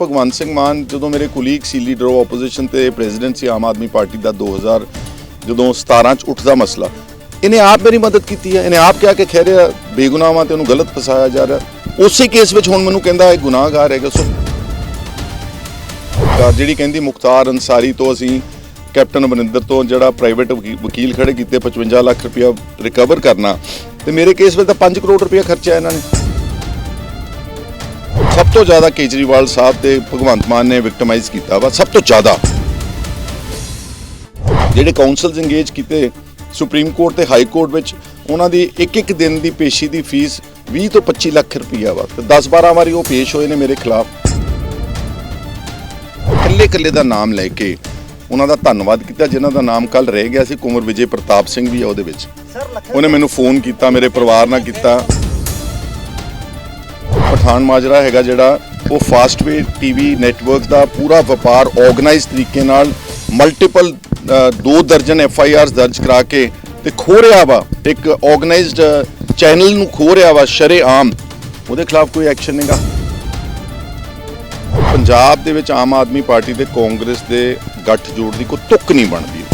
ਭਗਵੰਤ ਸਿੰਘ ਮਾਨ ਜਦੋਂ ਮੇਰੇ ਕੁਲੀਗ ਸੀ ਲੀਡਰ ਆਫ ਆਪੋਜੀਸ਼ਨ ਤੇ ਪ੍ਰੈਜ਼ੀਡੈਂਟ ਸੀ ਆਮ ਆਦਮੀ ਪਾਰਟੀ ਦਾ 2000 ਜਦੋਂ 17 ਚ ਉੱਠਦਾ ਮਸਲਾ, ਇਹਨੇ ਆਪ ਮੇਰੀ ਮਦਦ ਕੀਤੀ ਹੈ, ਇਹਨੇ ਆਪ ਕਿਹਾ ਕਿ ਖੈਰ ਬੇਗੁਨਾਹ ਵਾਂ ਤੇ ਉਹਨੂੰ ਗਲਤ ਫਸਾਇਆ ਜਾ ਰਿਹਾ ਉਸੇ ਕੇਸ ਵਿੱਚ ਹੁਣ ਮੈਨੂੰ ਕਹਿੰਦਾ ਇਹ ਗੁਨਾਹਗਾਰ ਹੈਗਾ, ਸੋ ਜਿਹੜੀ ਕਹਿੰਦੀ ਮੁਖਤਾਰ ਅੰਸਾਰੀ ਤੋਂ ਅਸੀਂ ਕੈਪਟਨ ਅਮਰਿੰਦਰ ਤੋਂ ਜਿਹੜਾ ਪ੍ਰਾਈਵੇਟ ਵਕੀਲ ਖੜੇ ਕੀਤੇ 55 ਲੱਖ ਰੁਪਇਆ ਰਿਕਵਰ ਕਰਨਾ, ਤੇ ਮੇਰੇ ਕੇਸ ਵਿੱਚ ਤਾਂ 5 ਕਰੋੜ ਰੁਪਇਆ ਖਰਚਿਆ ਇਹਨਾਂ ਨੇ। ਸਭ ਤੋਂ ਜ਼ਿਆਦਾ ਕੇਜਰੀਵਾਲ ਸਾਹਿਬ ਤੇ ਭਗਵੰਤ ਮਾਨ ਨੇ ਵਿਕਟਮਾਈਜ਼ ਕੀਤਾ ਵਾ ਸਭ ਤੋਂ ਜ਼ਿਆਦਾ। ਜਿਹੜੇ ਕਾਉਂਸਲਸ ਇੰਗੇਜ ਕੀਤੇ ਸੁਪਰੀਮ ਕੋਰਟ ਤੇ ਹਾਈ ਕੋਰਟ ਵਿੱਚ ਉਹਨਾਂ ਦੀ ਇੱਕ ਇੱਕ ਦਿਨ ਦੀ ਪੇਸ਼ੀ ਦੀ ਫੀਸ 20 ਤੋਂ 25 ਲੱਖ ਰੁਪਈਆ ਵਾ। ਤੇ 10 12 ਵਾਰੀ ਉਹ ਪੇਸ਼ ਹੋਏ ਨੇ ਮੇਰੇ ਖਿਲਾਫ। ਇਕੱਲੇ ਇਕੱਲੇ ਦਾ ਨਾਮ ਲੈ ਕੇ ਉਹਨਾਂ ਦਾ ਧੰਨਵਾਦ ਕੀਤਾ ਜਿਨ੍ਹਾਂ ਦਾ ਨਾਮ ਕੱਲ ਰਹਿ ਗਿਆ ਸੀ ਕੁਮਰ ਵਿਜੇ ਪ੍ਰਤਾਪ ਸਿੰਘ ਵੀ ਆ ਉਹਦੇ ਵਿੱਚ। ਉਹਨੇ ਮੈਨੂੰ ਫੋਨ ਕੀਤਾ ਮੇਰੇ ਪਰਿਵਾਰ ਨਾਲ ਕੀਤਾ। ਪਠਾਨ ਮਾਜਰਾ ਹੈਗਾ ਜਿਹੜਾ ਉਹ ਫਾਸਟਵੇ ਟੀਵੀ ਨੈਟਵਰਕ ਦਾ ਪੂਰਾ ਵਪਾਰ ਆਰਗੇਨਾਈਜ਼ ਤਰੀਕੇ ਨਾਲ ਮਲਟੀਪਲ ਦੋ ਦਰਜਨ ਐਫ ਆਈ ਆਰਸ ਦਰਜ ਕਰਾ ਕੇ ਤੇ ਖੋ ਰਿਹਾ ਵਾ, ਇੱਕ ਆਰਗੇਨਾਈਜ਼ਡ ਚੈਨਲ ਨੂੰ ਖੋ ਰਿਹਾ ਵਾ ਸ਼ਰੇਆਮ। ਉਹਦੇ ਖਿਲਾਫ ਕੋਈ ਐਕਸ਼ਨ ਨਹੀਂਗਾ। ਪੰਜਾਬ ਦੇ ਵਿੱਚ ਆਮ ਆਦਮੀ ਪਾਰਟੀ ਤੇ ਕਾਂਗਰਸ ਦੇ ਗੱਠ ਜੋੜ ਦੀ ਕੋਈ ਤੁੱਕ ਨਹੀਂ ਬਣਦੀ।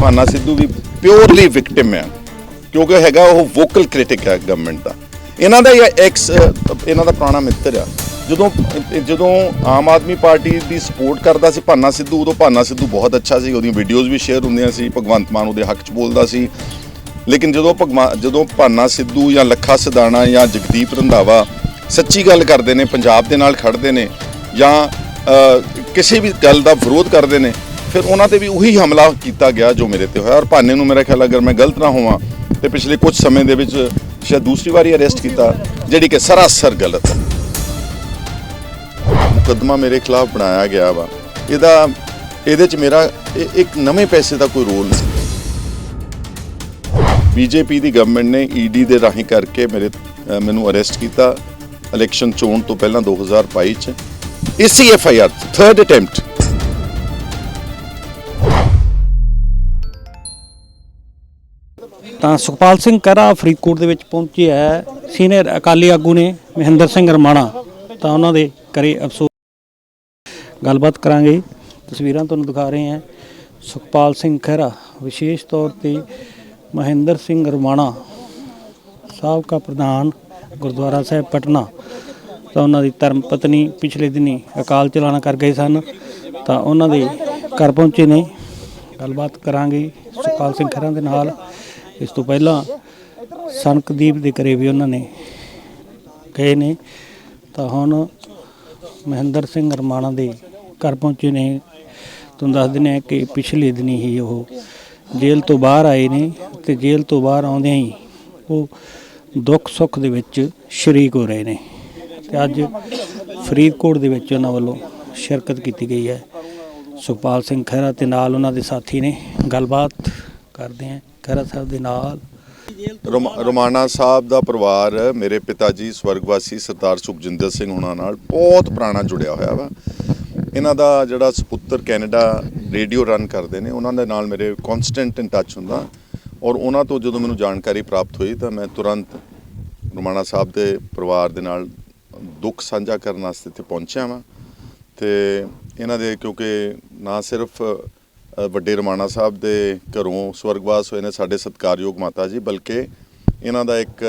ਭਾਨਾ ਸਿੱਧੂ ਵੀ ਪਿਓਰਲੀ ਵਿਕਟਿਮ ਹੈ ਕਿਉਂਕਿ ਹੈਗਾ ਉਹ ਵੋਕਲ ਕ੍ਰਿਟਿਕ ਹੈ ਗਵਰਨਮੈਂਟ ਦਾ। ਇਹਨਾਂ ਦਾ ਇਹ ਐਕਸ ਇਹਨਾਂ ਦਾ ਪੁਰਾਣਾ ਮਿੱਤਰ ਆ। ਜਦੋਂ ਜਦੋਂ ਆਮ ਆਦਮੀ ਪਾਰਟੀ ਦੀ ਸਪੋਰਟ ਕਰਦਾ ਸੀ ਭਾਨਾ ਸਿੱਧੂ, ਉਦੋਂ ਭਾਨਾ ਸਿੱਧੂ ਬਹੁਤ ਅੱਛਾ ਸੀ। ਉਹਦੀਆਂ ਵੀਡੀਓਜ਼ ਵੀ ਸ਼ੇਅਰ ਹੁੰਦੀਆਂ ਸੀ, ਭਗਵੰਤ ਮਾਨ ਉਹਦੇ ਹੱਕ 'ਚ ਬੋਲਦਾ ਸੀ। ਲੇਕਿਨ ਜਦੋਂ ਭਗਵਾ, ਜਦੋਂ ਭਾਨਾ ਸਿੱਧੂ ਜਾਂ ਲੱਖਾ ਸਿਧਾਣਾ ਜਾਂ ਜਗਦੀਪ ਰੰਧਾਵਾ ਸੱਚੀ ਗੱਲ ਕਰਦੇ ਨੇ, ਪੰਜਾਬ ਦੇ ਨਾਲ ਖੜਦੇ ਨੇ ਜਾਂ ਕਿਸੇ ਵੀ ਗੱਲ ਦਾ ਵਿਰੋਧ ਕਰਦੇ ਨੇ, ਫਿਰ ਉਹਨਾਂ ਤੇ ਵੀ ਉਹੀ ਹਮਲਾ ਕੀਤਾ ਗਿਆ ਜੋ ਮੇਰੇ ਤੇ ਹੋਇਆ। ਔਰ ਭਾਨੇ ਨੂੰ ਮੇਰਾ ਖਿਆਲ ਅਗਰ ਮੈਂ ਗਲਤ ਨਾ ਹੋਵਾਂ, ਤੇ ਪਿਛਲੇ ਕੁਝ ਸਮੇਂ ਦੇ ਵਿੱਚ ਸ਼ਾਇਦ ਦੂਸਰੀ ਵਾਰੀ ਅਰੈਸਟ ਕੀਤਾ, ਜਿਹੜੀ ਕਿ ਸਰਾਸਰ ਗਲਤ ਹੈ। ਮੁਕੱਦਮਾ ਮੇਰੇ ਖਿਲਾਫ ਬਣਾਇਆ ਗਿਆ ਵਾ। ਇਹਦਾ, ਇਹਦੇ ਚ ਮੇਰਾ ਇਹ- ਇੱਕ ਨਵੇਂ ਪੈਸੇ ਦਾ ਕੋਈ ਰੋਲ ਨਹੀਂ ਬੀਜੇਪੀ ਦੀ ਗਵਰਨਮੈਂਟ ਨੇ ਈਡੀ ਦੇ ਰਾਹੀਂ ਕਰਕੇ ਮੇਰੇ ਮੈਨੂੰ ਅਰੈਸਟ ਕੀਤਾ। ਇਲੈਕਸ਼ਨ ਚੋਣ ਤੋਂ ਪਹਿਲਾਂ 2022 ਚ। ਇਸੀ F I R third attempt ਤਾਂ ਸੁਖਪਾਲ ਸਿੰਘ ਕਰਾ ਫਰੀਦਕੋਟ ਦੇ ਵਿੱਚ ਪਹੁੰਚੇ ਹੈ। ਸੀਨੀਅਰ ਅਕਾਲੀ ਆਗੂ ਨੇ ਮਹਿੰਦਰ ਸਿੰਘ ਰਮਾਣਾ, ਤਾਂ ਉਹਨਾਂ ਦੇ ਕਰੇ ਅਫਸੋਸ। ਗੱਲਬਾਤ ਕਰਾਂਗੇ। ਤਸਵੀਰਾਂ ਤੁਹਾਨੂੰ ਦਿਖਾ ਰਹੇ ਹਾਂ। ਸੁਖਪਾਲ ਸਿੰਘ ਖਹਿਰਾ, ਵਿਸ਼ੇਸ਼ ਤੌਰ ਤੇ ਮਹਿੰਦਰ ਸਿੰਘ ਰਮਾਣਾ, ਸਾਬਕਾ ਪ੍ਰਧਾਨ ਗੁਰਦੁਆਰਾ ਸਾਹਿਬ, ਪਟਨਾ। ਤਾਂ ਉਹਨਾਂ ਦੀ ਧਰਮ ਪਤਨੀ ਪਿਛਲੇ ਦਿਨੀ ਅਕਾਲ ਚਲਾਣਾ ਕਰ ਗਏ ਸਨ। ਤਾਂ ਉਹਨਾਂ ਦੇ ਘਰ ਪਹੁੰਚੇ ਨੇ। ਗੱਲਬਾਤ ਕਰਾਂਗੇ ਸੁਖਪਾਲ ਸਿੰਘ ਖਹਿਰਾ ਦੇ ਨਾਲ। ਇਸ ਤੋਂ ਪਹਿਲਾਂ ਸਨਕਦੀਪ ਦੇ ਘਰੇ ਵੀ ਉਹਨਾਂ ਨੇ ਗਏ ਨੇ। ਤਾਂ ਹੁਣ ਮਹਿੰਦਰ ਸਿੰਘ ਰਮਾਣਾ ਦੇ ਘਰ ਪਹੁੰਚੇ ਨੇ। ਤੁਹਾਨੂੰ ਦੱਸ ਦਿੰਦੇ ਹਾਂ ਕਿ ਪਿਛਲੇ ਦਿਨੀ ਹੀ ਉਹ ਜੇਲ੍ਹ ਤੋਂ ਬਾਹਰ ਆਏ ਨੇ ਤੇ ਜੇਲ੍ਹ ਤੋਂ ਬਾਹਰ ਆਉਂਦਿਆਂ ਹੀ ਉਹ ਦੁੱਖ ਸੁੱਖ ਦੇ ਵਿੱਚ ਸ਼ਰੀਕ ਹੋ ਰਹੇ ਨੇ। ਤੇ ਅੱਜ ਫਰੀਦਕੋਟ ਦੇ ਵਿੱਚ ਉਹਨਾਂ ਵੱਲੋਂ ਸ਼ਿਰਕਤ ਕੀਤੀ ਗਈ ਹੈ। ਸੁਖਪਾਲ ਸਿੰਘ ਖਹਿਰਾ ਤੇ ਨਾਲ ਉਹਨਾਂ ਦੇ ਸਾਥੀ ਨੇ। ਗੱਲਬਾਤ ਕਰਦੇ ਹਾਂ। ਖਹਿਰਾ ਸਾਹਿਬ ਦੇ ਨਾਲ। ਰੋਮਾ- ਰੋਮਾਣਾ ਸਾਹਿਬ ਦਾ ਪਰਿਵਾਰ ਮੇਰੇ ਪਿਤਾ ਜੀ ਸਵਰਗਵਾਸੀ ਸਰਦਾਰ ਸੁਖਜਿੰਦਰ ਸਿੰਘ ਹੁਣਾਂ ਨਾਲ ਬਹੁਤ ਪੁਰਾਣਾ ਜੁੜਿਆ ਹੋਇਆ ਵਾ। ਇਹਨਾਂ ਦਾ ਜਿਹੜਾ ਸੁਪੁੱਤਰ ਕੈਨੇਡਾ ਰੇਡੀਓ ਰਨ ਕਰਦੇ ਨੇ, ਉਹਨਾਂ ਦੇ ਨਾਲ ਮੇਰੇ ਕਨਸਟੈਂਟ ਇਨ ਟੱਚ ਹੁੰਦਾ। ਔਰ ਉਹਨਾਂ ਤੋਂ ਜਦੋਂ ਮੈਨੂੰ ਜਾਣਕਾਰੀ ਪ੍ਰਾਪਤ ਹੋਈ ਤਾਂ ਮੈਂ ਤੁਰੰਤ ਰੋਮਾਣਾ ਸਾਹਿਬ ਦੇ ਪਰਿਵਾਰ ਦੇ ਨਾਲ ਦੁੱਖ ਸਾਂਝਾ ਕਰਨ ਵਾਸਤੇ ਇੱਥੇ ਪਹੁੰਚਿਆ ਵਾਂ। ਤੇ ਇਹਨਾਂ ਦੇ ਕਿਉਂਕਿ ਨਾ ਸਿਰਫ ਵੱਡੇ ਰਮਾਣਾ ਸਾਹਿਬ ਦੇ ਘਰੋਂ ਸਵਰਗਵਾਸ ਹੋਏ ਨੇ ਸਾਡੇ ਸਤਿਕਾਰਯੋਗ ਮਾਤਾ ਜੀ, ਬਲਕਿ ਇਹਨਾਂ ਦਾ ਇੱਕ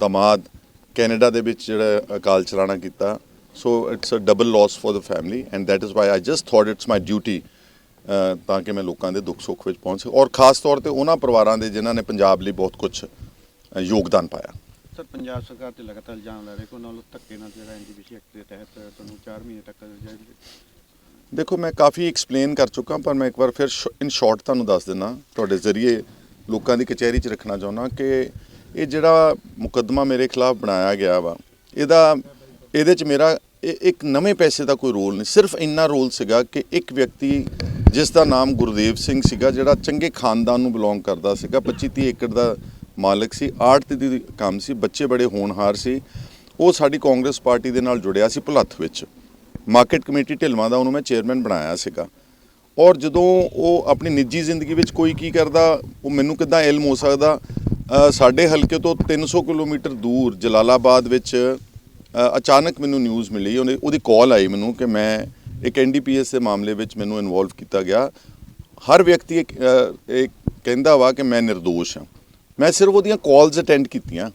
ਦਮਾਦ ਕੈਨੇਡਾ ਦੇ ਵਿੱਚ ਜਿਹੜਾ ਅਕਾਲ ਚਲਾਣਾ ਕੀਤਾ। So it's a double loss for the family and that is why I just thought it's my duty ਤਾਂ ਕਿ ਮੈਂ ਲੋਕਾਂ ਦੇ ਦੁੱਖ ਸੁੱਖ ਵਿੱਚ ਪਹੁੰਚ ਸਕਾਂ। ਔਰ ਖਾਸ ਤੌਰ ਤੇ ਉਹਨਾਂ ਪਰਿਵਾਰਾਂ ਦੇ ਜਿਨ੍ਹਾਂ ਨੇ ਪੰਜਾਬ ਲਈ ਬਹੁਤ ਕੁਝ ਯੋਗਦਾਨ ਪਾਇਆ। ਸਰ, ਪੰਜਾਬ ਸਰਕਾਰ ਤੇ ਲਗਾਤਾਰ ਇਲਜ਼ਾਮ ਲਾ ਰਹੇ। ਕਿ ਉਹਨਾਂ ਨੂੰ ਧੱਕੇ ਨਾਲ ਜਿਹੜਾ ਐਨਜੀਬੀਸੀ ਐਕਟ ਦੇ ਤਹਿਤ ਤੁਹਾਨੂੰ 4 ਮਹੀਨੇ ਤੱਕ ਦੇਖੋ, ਮੈਂ ਕਾਫੀ ਐਕਸਪਲੇਨ ਕਰ ਚੁੱਕਾ, ਪਰ ਮੈਂ ਇੱਕ ਵਾਰ ਫਿਰ ਇਨ ਸ਼ਾਰਟ ਤੁਹਾਨੂੰ ਦੱਸ ਦਿੰਦਾ, ਤੁਹਾਡੇ ਜ਼ਰੀਏ ਲੋਕਾਂ ਦੀ ਕਚਹਿਰੀ 'ਚ ਰੱਖਣਾ ਚਾਹੁੰਦਾ ਕਿ ਇਹ ਜਿਹੜਾ ਮੁਕੱਦਮਾ ਮੇਰੇ ਖਿਲਾਫ ਬਣਾਇਆ ਗਿਆ ਵਾ, ਇਹਦਾ, ਇਹਦੇ 'ਚ ਮੇਰਾ ਇਹ ਇੱਕ ਨਵੇਂ ਪੈਸੇ ਦਾ ਕੋਈ ਰੋਲ ਨਹੀਂ, ਸਿਰਫ ਇੰਨਾ ਰੋਲ ਸੀਗਾ ਕਿ ਇੱਕ ਵਿਅਕਤੀ ਜਿਸ ਦਾ ਨਾਮ ਗੁਰਦੇਵ ਸਿੰਘ ਸੀਗਾ, ਜਿਹੜਾ ਚੰਗੇ ਖਾਨਦਾਨ ਨੂੰ ਬਿਲੋਂਗ ਕਰਦਾ ਸੀਗਾ 25 30 ਏਕੜ ਦਾ ਮਾਲਕ ਸੀ ਆੜਤ ਦੀ ਕੰਮ ਸੀ, ਬੱਚੇ ਬੜੇ ਹੋਣਹਾਰ ਸੀ, ਉਹ ਸਾਡੀ ਕਾਂਗਰਸ ਪਾਰਟੀ ਦੇ ਨਾਲ ਜੁੜਿਆ ਸੀ ਭੁਲੱਥ ਵਿੱਚ। ਮਾਰਕੀਟ ਕਮੇਟੀ ਢਿਲਵਾਂ ਦਾ ਉਹਨੂੰ ਮੈਂ ਚੇਅਰਮੈਨ ਬਣਾਇਆ ਸੀਗਾ। ਔਰ ਜਦੋਂ ਉਹ ਆਪਣੀ ਨਿੱਜੀ ਜ਼ਿੰਦਗੀ ਵਿੱਚ ਕੋਈ ਕੀ ਕਰਦਾ ਉਹ ਮੈਨੂੰ ਕਿੱਦਾਂ ਇਲਮ ਹੋ ਸਕਦਾ? ਸਾਡੇ ਹਲਕੇ ਤੋਂ 300 ਕਿਲੋਮੀਟਰ ਦੂਰ ਜਲਾਲਾਬਾਦ ਵਿੱਚ ਅਚਾਨਕ ਮੈਨੂੰ ਨਿਊਜ਼ ਮਿਲੀ। ਉਹਨੇ ਉਹਦੀ ਕਾਲ ਆਈ ਮੈਨੂੰ ਕਿ ਮੈਂ ਇੱਕ ਐਨਡੀਪੀਐਸ ਦੇ ਮਾਮਲੇ ਵਿੱਚ ਮੈਨੂੰ ਇਨਵੋਲਵ ਕੀਤਾ ਗਿਆ। ਹਰ ਵਿਅਕਤੀ ਇੱਕ, ਕਹਿੰਦਾ ਵਾ ਕਿ ਮੈਂ નિર્ਦੋਸ਼ ਹਾਂ। ਮੈਂ ਸਿਰਫ ਉਹਦੀਆਂ ਕਾਲਸ ਅਟੈਂਡ ਕੀਤੀਆਂ।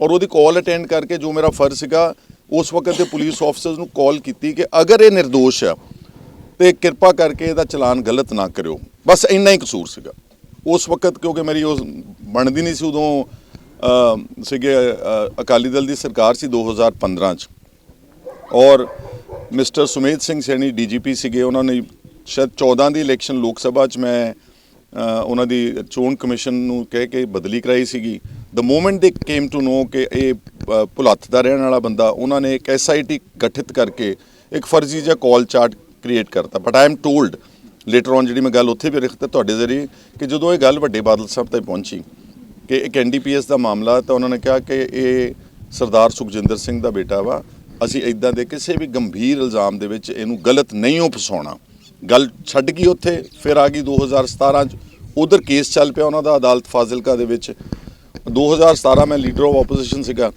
ਔਰ ਉਹਦੀ ਕਾਲ ਅਟੈਂਡ ਕਰਕੇ ਜੋ ਮੇਰਾ ਫਰਜ਼ ਸੀਗਾ ਉਸ ਵਕਤ ਦੇ ਪੁਲਿਸ ਆਫੀਸਰਸ ਨੂੰ ਕਾਲ ਕੀਤੀ ਕਿ ਅਗਰ ਇਹ નિર્ਦੋਸ਼ ਹੈ, ਤੇ ਕਿਰਪਾ ਕਰਕੇ ਇਹਦਾ ਚਲਾਨ ਗਲਤ ਨਾ ਕਰਿਓ। ਬਸ ਇੰਨਾ ਹੀ ਕਸੂਰ ਸੀਗਾ। ਉਸ ਵਕਤ ਕਿਉਂਕਿ ਮੇਰੀ ਉਸ ਬਣਦੀ ਨਹੀਂ ਸੀ ਉਦੋਂ ਸੀਗੇ ਅਕਾਲੀ ਦਲ ਦੀ ਸਰਕਾਰ ਸੀ 2015 ਚ। ਔਰ ਮਿਸਟਰ ਸੁਮੇਧ ਸਿੰਘ ਸੈਣੀ ਡੀਜੀਪੀ ਸੀਗੇ, ਉਹਨਾਂ ਨੇ ਸ਼ਾਇਦ 14 ਦੀ ਇਲੈਕਸ਼ਨ ਲੋਕ ਸਭਾ ਚ ਮੈਂ ਉਹਨਾਂ ਦੀ ਚੋਣ ਕਮਿਸ਼ਨ ਨੂੰ ਕਹਿ ਕੇ ਬਦਲੀ ਕਰਾਈ ਸੀਗੀ। The moment they came to know ਕਿ ਇਹ ਭੁਲੱਥ ਦਾ ਰਹਿਣ ਵਾਲਾ ਬੰਦਾ, ਉਹਨਾਂ ਨੇ ਇੱਕ ਐਸਆਈਟੀ ਗਠਿਤ ਕਰਕੇ ਇੱਕ ਫਰਜ਼ੀ ਜਿਹਾ ਕਾਲ ਚਾਰਟ ਕ੍ਰੀਏਟ ਕਰਤਾ। But I am told later on ਜਿਹੜੀ ਮੈਂ ਗੱਲ ਉੱਥੇ ਵੀ ਰੱਖਤਾ ਤੁਹਾਡੇ ਜ਼ਰੀਏ, ਕਿ ਜਦੋਂ ਇਹ ਗੱਲ ਵੱਡੇ ਬਾਦਲ ਸਾਹਿਬ ਤੱਕ ਪਹੁੰਚੀ, ਕਿ ਇੱਕ ਐਨਡੀਪੀਐਸ ਦਾ ਮਾਮਲਾ, ਤਾਂ ਉਹਨਾਂ ਨੇ ਕਿਹਾ ਕਿ ਇਹ ਸਰਦਾਰ ਸੁਖਜਿੰਦਰ ਸਿੰਘ ਦਾ ਬੇਟਾ ਵਾ, ਅਸੀਂ ਇਦਾਂ ਦੇ ਕਿਸੇ ਵੀ ਗੰਭੀਰ ਇਲਜ਼ਾਮ ਦੇ ਵਿੱਚ ਇਹਨੂੰ ਗਲਤ ਨਹੀਂ ਹੋ ਫਸਾਉਣਾ। ਗੱਲ ਛੱਡ ਗਈ ਉੱਥੇ, ਫਿਰ ਆ ਗਈ 2017 ਚ। ਉਧਰ ਕੇਸ ਚੱਲ ਪਿਆ ਉਹਨਾਂ ਦਾ ਅਦਾਲਤ ਫਾਜ਼ਿਲਕਾ ਦੇ ਵਿੱਚ। 2017 ਮੈਂ ਲੀਡਰ ਆਫ ਆਪੋਜੀਸ਼ਨ ਸੀਗਾ।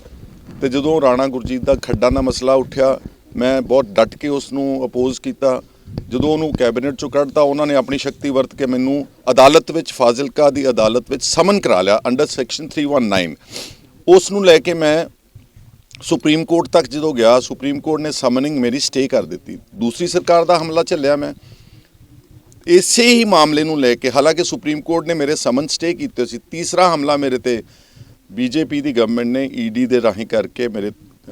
ਤੇ ਜਦੋਂ ਰਾਣਾ ਗੁਰਜੀਤ ਦਾ ਖੱਡਾਂ ਦਾ ਮਸਲਾ ਉੱਠਿਆ, ਮੈਂ ਬਹੁਤ ਡਟ ਕੇ ਉਸ ਨੂੰ ਅਪੋਜ਼ ਕੀਤਾ। ਜਦੋਂ ਉਹਨੂੰ ਕੈਬਨਿਟ ਚੋਂ ਕੱਢਤਾ, ਉਹਨਾਂ ਨੇ ਆਪਣੀ ਸ਼ਕਤੀ ਵਰਤ ਕੇ ਮੈਨੂੰ ਅਦਾਲਤ ਵਿੱਚ, ਫਾਜ਼ਿਲਕਾ ਦੀ ਅਦਾਲਤ ਵਿੱਚ ਸਮਨ ਕਰਾ ਲਿਆ ਅੰਡਰ ਸੈਕਸ਼ਨ 319 ਉਸ ਨੂੰ ਲੈ ਕੇ ਮੈਂ ਸੁਪਰੀਮ ਕੋਰਟ ਤੱਕ ਜਦੋਂ ਗਿਆ, ਸੁਪਰੀਮ ਕੋਰਟ ਨੇ ਸਮਨਿੰਗ ਮੇਰੀ ਸਟੇ ਕਰ ਦਿੱਤੀ। ਦੂਸਰੀ ਸਰਕਾਰ ਦਾ ਹਮਲਾ ਚੱਲਿਆ ਮੈਂ। ਇਸੇ ਹੀ ਮਾਮਲੇ ਨੂੰ ਲੈ ਕੇ, ਹਾਲਾਂਕਿ ਸੁਪਰੀਮ ਕੋਰਟ ਨੇ ਮੇਰੇ ਸਮਨ ਸਟੇ ਕੀਤੇ ਸੀ, ਤੀਸਰਾ ਹਮਲਾ ਮੇਰੇ ਤੇ ਬੀਜੇਪੀ ਦੀ ਗਵਰਨਮੈਂਟ ਨੇ ਈਡੀ ਦੇ ਰਾਹੀਂ ਕਰਕੇ ਮੇਰੇ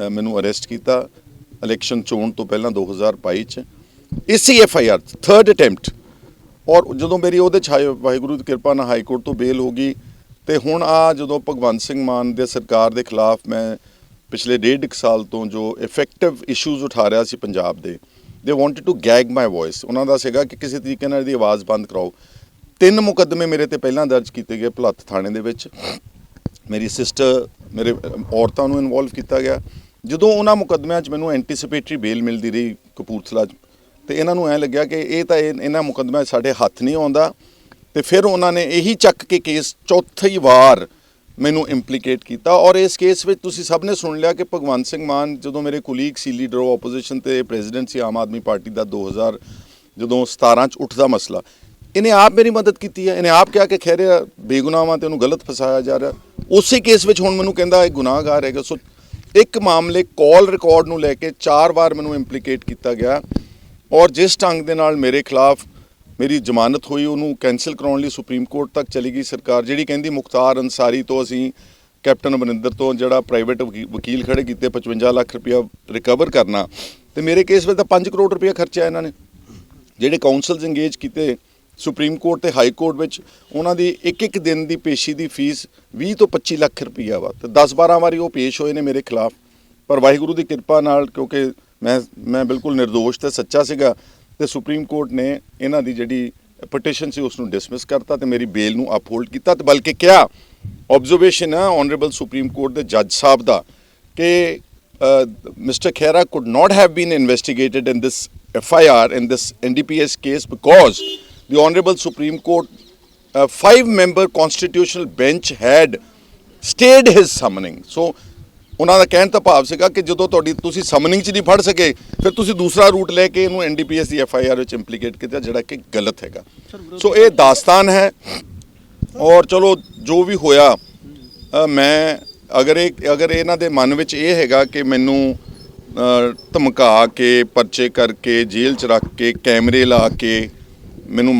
ਮੈਨੂੰ ਅਰੈਸਟ ਕੀਤਾ ਇਲੈਕਸ਼ਨ ਚੋਣ ਤੋਂ ਪਹਿਲਾਂ 2022 ਚ। ਇਸੇ F I R third attempt ਔਰ ਜਦੋਂ ਮੇਰੀ ਉਹਦੇ ਚ ਹਾਈ- ਵਾਹਿਗੁਰੂ ਦੀ ਕਿਰਪਾ ਨਾਲ ਹਾਈ ਕੋਰਟ ਤੋਂ ਬੇਲ ਹੋ ਗਈ, ਤੇ ਹੁਣ ਆ ਜਦੋਂ ਭਗਵੰਤ ਸਿੰਘ ਮਾਨ ਦੇ ਸਰਕਾਰ ਦੇ ਖਿਲਾਫ ਮੈਂ ਪਿਛਲੇ ਡੇਢ ਕੁ ਸਾਲ ਤੋਂ ਜੋ ਇਫੈਕਟਿਵ ਇਸ਼ੂਜ਼ ਉਠਾ ਰਿਹਾ ਸੀ ਪੰਜਾਬ ਦੇ ਦੇ wanted to gag my voice ਉਹਨਾਂ ਦਾ ਸੀਗਾ ਕਿ ਕਿਸੇ ਤਰੀਕੇ ਨਾਲ ਇਹਦੀ ਆਵਾਜ਼ ਬੰਦ ਕਰਾਓ। ਤਿੰਨ ਮੁਕੱਦਮੇ ਮੇਰੇ ਤੇ ਪਹਿਲਾਂ ਦਰਜ ਕੀਤੇ ਗਏ ਭਲੱਥ ਥਾਣੇ ਦੇ ਵਿੱਚ। ਮੇਰੀ ਸਿਸਟਰ ਮੇਰੇ ਔਰਤਾਂ ਨੂੰ ਇਨਵੋਲਵ ਕੀਤਾ ਗਿਆ। ਜਦੋਂ ਉਹਨਾਂ ਮੁਕੱਦਮਿਆਂ 'ਚ ਮੈਨੂੰ ਐਂਟੀਸਿਪੇਟਰੀ ਬੇਲ ਮਿਲਦੀ ਰਹੀ ਕਪੂਰਥਲਾ 'ਚ, ਤੇ ਇਹਨਾਂ ਨੂੰ ਐ ਲੱਗਿਆ ਕਿ ਇਹ ਤਾਂ ਇਹ- ਇਹਨਾਂ ਮੁਕੱਦਮਿਆਂ 'ਚ ਸਾਡੇ ਹੱਥ ਨਹੀਂ ਆਉਂਦਾ। ਤੇ ਫਿਰ ਉਹਨਾਂ ਨੇ ਇਹੀ ਚੱਕ ਕੇ ਕੇਸ ਚੌਥੀ ਵਾਰ ਮੈਨੂੰ ਇੰਪਲੀਕੇਟ ਕੀਤਾ। ਔਰ ਇਸ ਕੇਸ ਵਿੱਚ ਤੁਸੀਂ ਸਭ ਨੇ ਸੁਣ ਲਿਆ ਕਿ ਭਗਵੰਤ ਸਿੰਘ ਮਾਨ ਜਦੋਂ ਮੇਰੇ ਕੁਲੀਗ ਸੀ ਲੀਡਰ ਆਫ ਆਪੋਜੀਸ਼ਨ ਤੇ ਪ੍ਰੈਜ਼ੀਡੈਂਟ ਸੀ ਆਮ ਆਦਮੀ ਪਾਰਟੀ ਦਾ 2000 ਜਦੋਂ 17 ਚ ਉੱਠਦਾ ਮਸਲਾ, ਇਹਨੇ ਆਪ ਮੇਰੀ ਮਦਦ ਕੀਤੀ ਹੈ। ਇਹਨੇ ਆਪ ਕਿਹਾ ਕਿ ਖੈਰ ਇਹ ਬੇਗੁਨਾਹ ਵਾਂ ਤੇ ਉਹਨੂੰ ਗਲਤ ਫਸਾਇਆ ਜਾ ਰਿਹਾ। ਉਸੇ ਕੇਸ ਵਿੱਚ ਹੁਣ ਮੈਨੂੰ ਕਹਿੰਦਾ ਇਹ ਗੁਨਾਹਗਾਰ ਹੈਗਾ। ਸੋ ਇੱਕ ਮਾਮਲੇ ਕਾਲ ਰਿਕਾਰਡ ਨੂੰ ਲੈ ਕੇ ਚਾਰ ਵਾਰ ਮੈਨੂੰ ਇੰਪਲੀਕੇਟ ਕੀਤਾ ਗਿਆ ਔਰ ਜਿਸ ਢੰਗ ਦੇ ਨਾਲ ਮੇਰੇ ਖਿਲਾਫ ਮੇਰੀ ਜ਼ਮਾਨਤ ਹੋਈ, ਉਹਨੂੰ ਕੈਨਸਲ ਕਰਾਉਣ ਲਈ ਸੁਪਰੀਮ ਕੋਰਟ ਤੱਕ ਚਲੀ ਗਈ ਸਰਕਾਰ, ਜਿਹੜੀ ਕਹਿੰਦੀ ਮੁਖਤਾਰ ਅੰਸਾਰੀ ਤੋਂ ਅਸੀਂ ਕੈਪਟਨ ਅਮਰਿੰਦਰ ਤੋਂ ਜਿਹੜਾ ਪ੍ਰਾਈਵੇਟ ਵਕੀਲ ਖੜੇ ਕੀਤੇ 55 ਲੱਖ ਰੁਪਇਆ ਰਿਕਵਰ ਕਰਨਾ। ਤੇ ਮੇਰੇ ਕੇਸ ਵਿੱਚ ਤਾਂ 5 ਕਰੋੜ ਰੁਪਇਆ ਖਰਚਿਆ ਇਹਨਾਂ ਨੇ, ਜਿਹੜੇ ਕਾਉਂਸਲਸ ਇੰਗੇਜ ਕੀਤੇ ਸੁਪਰੀਮ ਕੋਰਟ ਤੇ ਹਾਈ ਕੋਰਟ ਵਿੱਚ ਉਹਨਾਂ ਦੀ ਇੱਕ ਇੱਕ ਦਿਨ ਦੀ ਪੇਸ਼ੀ ਦੀ ਫੀਸ 20 ਤੋਂ 25 ਲੱਖ ਰੁਪਈਆ ਵਾ ਤੇ 10-12 ਵਾਰੀ ਉਹ ਪੇਸ਼ ਹੋਏ ਨੇ ਮੇਰੇ ਖਿਲਾਫ। ਪਰ ਵਾਹਿਗੁਰੂ ਦੀ ਕਿਰਪਾ ਨਾਲ ਕਿਉਂਕਿ ਮੈਂ ਮੈਂ ਬਿਲਕੁਲ નિર્ਦੋਸ਼ ਤੇ ਸੱਚਾ ਸੀਗਾ ਤੇ ਸੁਪਰੀਮ ਕੋਰਟ ਨੇ ਇਹਨਾਂ ਦੀ ਜਿਹੜੀ ਪਟੀਸ਼ਨ ਸੀ ਉਸ ਨੂੰ ਡਿਸਮਿਸ ਕਰਤਾ ਤੇ ਮੇਰੀ ਬੇਲ ਨੂੰ ਅਪਹੋਲਡ ਕੀਤਾ ਤੇ ਬਲਕਿ ਕਿਹਾ ਆਬਜ਼ਰਵੇਸ਼ਨ ਹੈ ਆਨਰੇਬਲ ਸੁਪਰੀਮ ਕੋਰਟ ਦੇ ਜੱਜ ਸਾਹਿਬ ਦਾ ਕਿ mister Khaira could not have been investigated in this have I R in this FIR, D P NDPS case because the Honorable Supreme Court, uh, five member constitutional bench had stayed his summoning. So, ਉਹਨਾਂ ਦਾ ਕਹਿਣ ਦਾ ਭਾਵ ਸੀਗਾ ਕਿ ਜਦੋਂ ਤੁਹਾਡੀ ਤੁਸੀਂ summoning 'ਚ ਨਹੀਂ ਫੜ ਸਕੇ ਫਿਰ ਤੁਸੀਂ ਦੂਸਰਾ ਰੂਟ ਲੈ ਕੇ ਇਹਨੂੰ ਐਨਡੀਪੀਐਸ ਦੀ ਐਫਆਈਆਰ ਵਿੱਚ ਇੰਪਲੀਕੇਟ ਕੀਤਾ ਜਿਹੜਾ ਕਿ ਗਲਤ ਹੈਗਾ ਸੋ ਇਹ ਦਾਸਤਾਨ ਹੈ ਔਰ ਚਲੋ ਜੋ ਵੀ ਹੋਇਆ ਮੈਂ ਅਗਰ ਇਹ ਅਗਰ ਇਹਨਾਂ ਦੇ ਮਨ ਵਿੱਚ ਇਹ ਹੈਗਾ ਕਿ ਮੈਨੂੰ ਧਮਕਾ ਕੇ ਪਰਚੇ ਕਰਕੇ ਜੇਲ੍ਹ 'ਚ ਰੱਖ ਕੇ ਕੈਮਰੇ ਲਾ ਕੇ ਮੈਨੂੰ